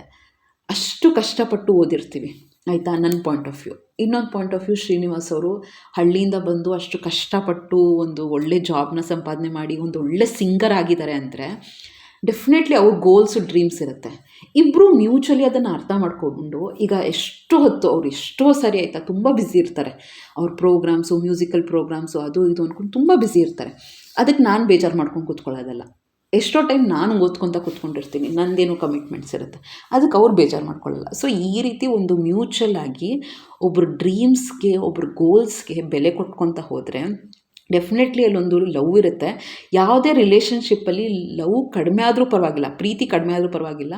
ಅಷ್ಟು ಕಷ್ಟಪಟ್ಟು ಓದಿರ್ತೀವಿ. ಆಯಿತಾ? ನನ್ನ ಪಾಯಿಂಟ್ ಆಫ್ ವ್ಯೂ ಇನ್ನೊಂದು ಪಾಯಿಂಟ್ ಆಫ್ ವ್ಯೂ ಶ್ರೀನಿವಾಸ್ ಅವರು ಹಳ್ಳಿಯಿಂದ ಬಂದು ಅಷ್ಟು ಕಷ್ಟಪಟ್ಟು ಒಂದು ಒಳ್ಳೆ ಜಾಬ್ನ ಸಂಪಾದನೆ ಮಾಡಿ ಒಂದು ಒಳ್ಳೆ ಸಿಂಗರ್ ಆಗಿದ್ದಾರೆ ಅಂದರೆ ಡೆಫಿನೆಟ್ಲಿ ಅವ್ರ ಗೋಲ್ಸು ಡ್ರೀಮ್ಸ್ ಇರುತ್ತೆ. ಇಬ್ಬರು ಮ್ಯೂಚುವಲಿ ಅದನ್ನು ಅರ್ಥ ಮಾಡ್ಕೊಂಡು ಈಗ ಎಷ್ಟು ಹೊತ್ತು ಅವ್ರು ಎಷ್ಟೋ ಸರಿ ಆಯಿತಾ, ತುಂಬ ಬ್ಯುಸಿ ಇರ್ತಾರೆ. ಅವ್ರ ಪ್ರೋಗ್ರಾಮ್ಸು ಮ್ಯೂಸಿಕಲ್ ಪ್ರೋಗ್ರಾಮ್ಸು ಅದು ಇದು ಅಂದ್ಕೊಂಡು ತುಂಬ ಬ್ಯುಸಿ ಇರ್ತಾರೆ. ಅದಕ್ಕೆ ನಾನು ಬೇಜಾರು ಮಾಡ್ಕೊಂಡು ಕೂತ್ಕೊಳ್ಳೋದಲ್ಲ. ಎಷ್ಟೋ ಟೈಮ್ ನಾನು ಓದ್ಕೊತ ಕೂತ್ಕೊಂಡಿರ್ತೀನಿ. ನಂದೇನೋ ಕಮಿಟ್ಮೆಂಟ್ಸ್ ಇರುತ್ತೆ. ಅದಕ್ಕೆ ಅವ್ರು ಬೇಜಾರು ಮಾಡ್ಕೊಳ್ಳಲ್ಲ. ಸೊ ಈ ರೀತಿ ಒಂದು ಮ್ಯೂಚುವಲ್ ಆಗಿ ಒಬ್ಬರು ಡ್ರೀಮ್ಸ್ಗೆ ಒಬ್ರು ಗೋಲ್ಸ್ಗೆ ಬೆಲೆ ಕೊಟ್ಕೊತ ಹೋದರೆ ಡೆಫಿನೆಟ್ಲಿ ಅಲ್ಲೊಂದು ಲವ್ ಇರುತ್ತೆ. ಯಾವುದೇ ರಿಲೇಷನ್ಶಿಪ್ಪಲ್ಲಿ ಲವ್ ಕಡಿಮೆ ಆದರೂ ಪರವಾಗಿಲ್ಲ, ಪ್ರೀತಿ ಕಡಿಮೆ ಆದರೂ ಪರವಾಗಿಲ್ಲ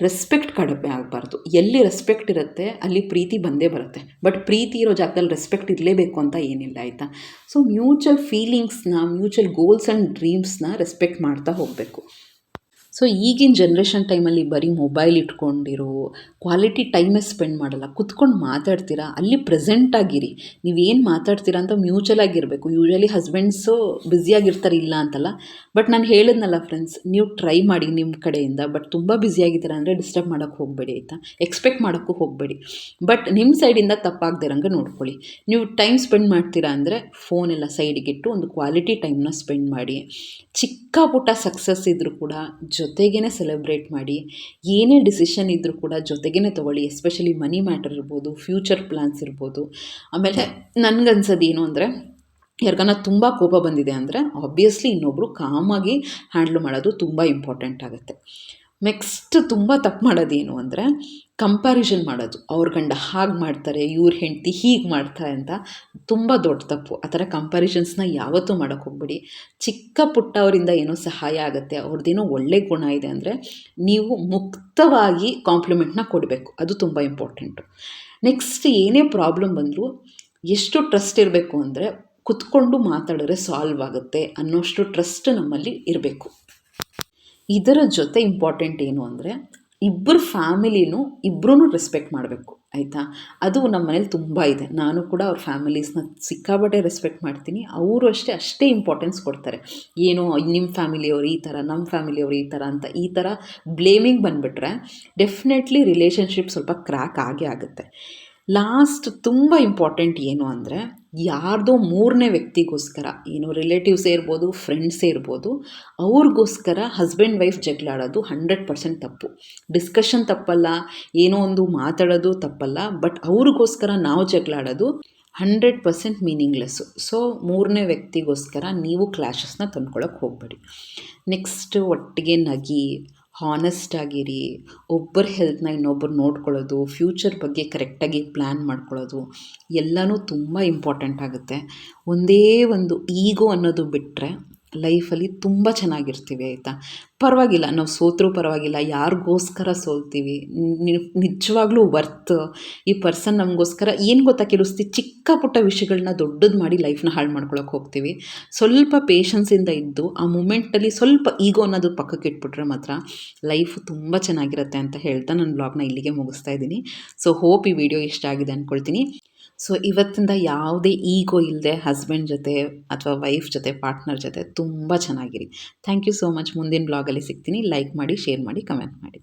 ರೆಸ್ಪೆಕ್ಟ್ ಕಡಿಮೆ ಆಗಬಾರ್ದು. ಎಲ್ಲಿ ರೆಸ್ಪೆಕ್ಟ್ ಇರುತ್ತೆ, ಅಲ್ಲಿ ಪ್ರೀತಿ ಬಂದೇ ಬರುತ್ತೆ. ಬಟ್ ಪ್ರೀತಿ ಇರೋ ಜಾಗದಲ್ಲಿ ರೆಸ್ಪೆಕ್ಟ್ ಇರಲೇಬೇಕು ಅಂತ ಏನಿಲ್ಲ, ಆಯಿತಾ? ಸೊ ಮ್ಯೂಚುವಲ್ ಫೀಲಿಂಗ್ಸ್ನ ಮ್ಯೂಚುವಲ್ ಗೋಲ್ಸ್ ಆ್ಯಂಡ್ ಡ್ರೀಮ್ಸ್ನ ರೆಸ್ಪೆಕ್ಟ್ ಮಾಡ್ತಾ ಹೋಗಬೇಕು. ಸೊ ಈಗಿನ ಜನ್ರೇಷನ್ ಟೈಮಲ್ಲಿ ಬರೀ ಮೊಬೈಲ್ ಇಟ್ಕೊಂಡಿರೋ ಕ್ವಾಲಿಟಿ ಟೈಮೇ ಸ್ಪೆಂಡ್ ಮಾಡಲ್ಲ. ಕುತ್ಕೊಂಡು ಮಾತಾಡ್ತೀರಾ, ಅಲ್ಲಿ ಪ್ರೆಸೆಂಟ್ ಆಗಿರಿ. ನೀವೇನು ಮಾತಾಡ್ತೀರಾ ಅಂತ ಮ್ಯೂಚುವಲ್ ಆಗಿರಬೇಕು. ಯೂಶ್ವಲಿ ಹಸ್ಬೆಂಡ್ಸು ಬ್ಯುಸಿಯಾಗಿರ್ತಾರೆ ಇಲ್ಲ ಅಂತಲ್ಲ. ಬಟ್ ನಾನು ಹೇಳಿದ್ನಲ್ಲ ಫ್ರೆಂಡ್ಸ್ ನೀವು ಟ್ರೈ ಮಾಡಿ ನಿಮ್ಮ ಕಡೆಯಿಂದ ಬಟ್ ತುಂಬ ಬ್ಯುಸಿಯಾಗಿದ್ದೀರಾ ಅಂದರೆ ಡಿಸ್ಟರ್ಬ್ ಮಾಡೋಕ್ಕೆ ಹೋಗಬೇಡಿ, ಆಯಿತಾ? ಎಕ್ಸ್ಪೆಕ್ಟ್ ಮಾಡೋಕ್ಕೂ ಹೋಗಬೇಡಿ. ಬಟ್ ನಿಮ್ಮ ಸೈಡಿಂದ ತಪ್ಪಾಗದಿರಂಗೆ ನೋಡ್ಕೊಳ್ಳಿ. ನೀವು ಟೈಮ್ ಸ್ಪೆಂಡ್ ಮಾಡ್ತೀರಾ ಅಂದರೆ ಫೋನೆಲ್ಲ ಸೈಡಿಗಿಟ್ಟು ಒಂದು ಕ್ವಾಲಿಟಿ ಟೈಮ್ನ ಸ್ಪೆಂಡ್ ಮಾಡಿ. ಚಿಕ್ಕ ಪುಟ್ಟ ಸಕ್ಸಸ್ ಇದ್ದರೂ ಕೂಡ ಜೊತೆಗೇ ಸೆಲೆಬ್ರೇಟ್ ಮಾಡಿ, ಏನೇ ಡಿಸಿಷನ್ ಇದ್ದರೂ ಕೂಡ ಜೊತೆಗೇ ತೊಗೊಳ್ಳಿ ಎಸ್ಪೆಷಲಿ ಮನಿ ಮ್ಯಾಟರ್ ಇರ್ಬೋದು ಫ್ಯೂಚರ್ ಪ್ಲ್ಯಾನ್ಸ್ ಇರ್ಬೋದು. ಆಮೇಲೆ ನನಗನ್ಸೋದು ಏನು ಅಂದರೆ, ಯಾರಿಗಾನ ತುಂಬ ಕೋಪ ಬಂದಿದೆ ಅಂದರೆ ಆಬ್ವಿಯಸ್ಲಿ ಇನ್ನೊಬ್ಬರು ಕಾಮಾಗಿ ಹ್ಯಾಂಡ್ಲ್ ಮಾಡೋದು ತುಂಬ ಇಂಪಾರ್ಟೆಂಟ್ ಆಗುತ್ತೆ. ನೆಕ್ಸ್ಟ್ ತುಂಬ ತಪ್ಪು ಮಾಡೋದೇನು ಅಂದರೆ ಕಂಪ್ಯಾರಿಷನ್ ಮಾಡೋದು. ಅವ್ರ ಗಂಡ ಹಾಗೆ ಮಾಡ್ತಾರೆ, ಇವ್ರ ಹೆಂಡತಿ ಹೀಗೆ ಮಾಡ್ತಾರೆ ಅಂತ ತುಂಬ ದೊಡ್ಡ ತಪ್ಪು. ಆ ಥರ ಕಂಪ್ಯಾರಿಷನ್ಸ್ನ ಯಾವತ್ತೂ ಮಾಡೋಕ್ಕೆ ಹೋಗ್ಬಿಡಿ. ಚಿಕ್ಕ ಪುಟ್ಟ ಅವರಿಂದ ಏನೋ ಸಹಾಯ ಆಗುತ್ತೆ ಅವ್ರದ್ದೇನೋ ಒಳ್ಳೆ ಗುಣ ಇದೆ ಅಂದರೆ ನೀವು ಮುಕ್ತವಾಗಿ ಕಾಂಪ್ಲಿಮೆಂಟ್ನ ಕೊಡಬೇಕು. ಅದು ತುಂಬ ಇಂಪಾರ್ಟೆಂಟು ನೆಕ್ಸ್ಟ್ ಏನೇ ಪ್ರಾಬ್ಲಮ್ ಬಂದರೂ ಎಷ್ಟು ಟ್ರಸ್ಟ್ ಇರಬೇಕು ಅಂದರೆ ಕುತ್ಕೊಂಡು ಮಾತಾಡಿದ್ರೆ ಸಾಲ್ವ್ ಆಗುತ್ತೆ ಅನ್ನೋಷ್ಟು ಟ್ರಸ್ಟ್ ನಮ್ಮಲ್ಲಿ ಇರಬೇಕು. ಇದರ ಜೊತೆ ಇಂಪಾರ್ಟೆಂಟ್ ಏನು ಅಂದರೆ ಇಬ್ಬರು ಫ್ಯಾಮಿಲಿನೂ ಇಬ್ಬರೂ ರೆಸ್ಪೆಕ್ಟ್ ಮಾಡಬೇಕು, ಆಯಿತಾ? ಅದು ನಮ್ಮ ಮನೇಲಿ ತುಂಬ ಇದೆ. ನಾನು ಕೂಡ ಅವ್ರ ಫ್ಯಾಮಿಲೀಸ್ನ ಸಿಕ್ಕಾಬಟ್ಟೆ ರೆಸ್ಪೆಕ್ಟ್ ಮಾಡ್ತೀನಿ. ಅವರು ಅಷ್ಟೇ ಅಷ್ಟೇ ಇಂಪಾರ್ಟೆನ್ಸ್ ಕೊಡ್ತಾರೆ. ಏನೋ ನಿಮ್ಮ ಫ್ಯಾಮಿಲಿಯವ್ರು ಈ ಥರ ನಮ್ಮ ಫ್ಯಾಮಿಲಿಯವ್ರು ಈ ಥರ ಅಂತ ಈ ಥರ ಬ್ಲೇಮಿಂಗ್ ಬಂದುಬಿಟ್ರೆ ಡೆಫಿನೆಟ್ಲಿ ರಿಲೇಷನ್ಶಿಪ್ ಸ್ವಲ್ಪ ಕ್ರ್ಯಾಕ್ ಆಗೇ ಆಗುತ್ತೆ. ಲಾಸ್ಟ್ ತುಂಬ ಇಂಪಾರ್ಟೆಂಟ್ ಏನು ಅಂದರೆ ಯಾರ್ದೋ ಮೂರನೇ ವ್ಯಕ್ತಿಗೋಸ್ಕರ, ಏನು ರಿಲೇಟಿವ್ಸೇ ಇರ್ಬೋದು ಫ್ರೆಂಡ್ಸೇ ಇರ್ಬೋದು, ಅವ್ರಿಗೋಸ್ಕರ ಹಸ್ಬೆಂಡ್ ವೈಫ್ ಜಗಳಾಡೋದು ಹಂಡ್ರೆಡ್ ಪರ್ಸೆಂಟ್ ತಪ್ಪು. ಡಿಸ್ಕಷನ್ ತಪ್ಪಲ್ಲ, ಏನೋ ಒಂದು ಮಾತಾಡೋದು ತಪ್ಪಲ್ಲ ಬಟ್ ಅವ್ರಿಗೋಸ್ಕರ ನಾವು ಜಗಳಾಡೋದು ಹಂಡ್ರೆಡ್ ಪರ್ಸೆಂಟ್ ಮೀನಿಂಗ್ಲೆಸ್ಸು ಸೊ ಮೂರನೇ ವ್ಯಕ್ತಿಗೋಸ್ಕರ ನೀವು ಕ್ಲಾಶಸ್ನ ತಂದ್ಕೊಳಕ್ಕೆ ಹೋಗಬೇಡಿ. ನೆಕ್ಸ್ಟ್ ಒಟ್ಟಿಗೆ ನಗಿ ಹಾನೆಸ್ಟ್ ಆಗಿರಿ, ಒಬ್ಬರ ಹೆಲ್ತ್ನ ಇನ್ನೊಬ್ಬರು ನೋಡ್ಕೊಳ್ಳೋದು ಫ್ಯೂಚರ್ ಬಗ್ಗೆ ಕರೆಕ್ಟಾಗಿ ಪ್ಲ್ಯಾನ್ ಮಾಡ್ಕೊಳ್ಳೋದು, ಎಲ್ಲನೂ ತುಂಬ ಇಂಪಾರ್ಟೆಂಟ್ ಆಗುತ್ತೆ. ಒಂದೇ ಒಂದು ಈಗೋ ಅನ್ನೋದು ಬಿಟ್ಟರೆ ಲೈಫಲ್ಲಿ ತುಂಬ ಚೆನ್ನಾಗಿರ್ತೀವಿ, ಆಯಿತಾ? ಪರವಾಗಿಲ್ಲ, ನಾವು ಸೋತರೂ ಪರವಾಗಿಲ್ಲ, ಯಾರಿಗೋಸ್ಕರ ಸೋಲ್ತೀವಿ? ನಿಜವಾಗ್ಲೂ ವರ್ತ್ ಈ ಪರ್ಸನ್ ನಮಗೋಸ್ಕರ ಏನು ಗೊತ್ತಾ ಕೆಲವು ಚಿಕ್ಕ ಪುಟ್ಟ ವಿಷಯಗಳನ್ನ ದೊಡ್ಡದು ಮಾಡಿ ಲೈಫ್ನ ಹಾಳು ಮಾಡ್ಕೊಳಕ್ಕೆ ಹೋಗ್ತೀವಿ. ಸ್ವಲ್ಪ ಪೇಷನ್ಸಿಂದ ಇದ್ದು, ಆ ಮೂಮೆಂಟಲ್ಲಿ ಸ್ವಲ್ಪ ಈಗೋ ಅನ್ನೋದು ಪಕ್ಕಕ್ಕೆ ಇಟ್ಬಿಟ್ರೆ ಮಾತ್ರ ಲೈಫ್ ತುಂಬ ಚೆನ್ನಾಗಿರುತ್ತೆ ಅಂತ ಹೇಳ್ತಾ ನನ್ನ ಬ್ಲಾಗ್ನ ಇಲ್ಲಿಗೆ ಮುಗಿಸ್ತಾ ಇದ್ದೀನಿ. ಸೊ ಹೋಪ್ ಈ ವಿಡಿಯೋ ಇಷ್ಟ ಆಗಿದೆ ಅಂದ್ಕೊಳ್ತೀನಿ ಸೊ ಇವತ್ತಿಂದ ಯಾವುದೇ ಈಗೋ ಇಲ್ಲದೆ ಹಸ್ಬೆಂಡ್ ಜೊತೆ ಅಥವಾ ವೈಫ್ ಜೊತೆ ಪಾರ್ಟ್ನರ್ ಜೊತೆ ತುಂಬ ಚೆನ್ನಾಗಿರಿ. ಥ್ಯಾಂಕ್ ಯು ಸೋ ಮಚ್ ಮುಂದಿನ ಬ್ಲಾಗಲ್ಲಿ ಸಿಗ್ತೀನಿ. ಲೈಕ್ ಮಾಡಿ ಶೇರ್ ಮಾಡಿ ಕಮೆಂಟ್ ಮಾಡಿ.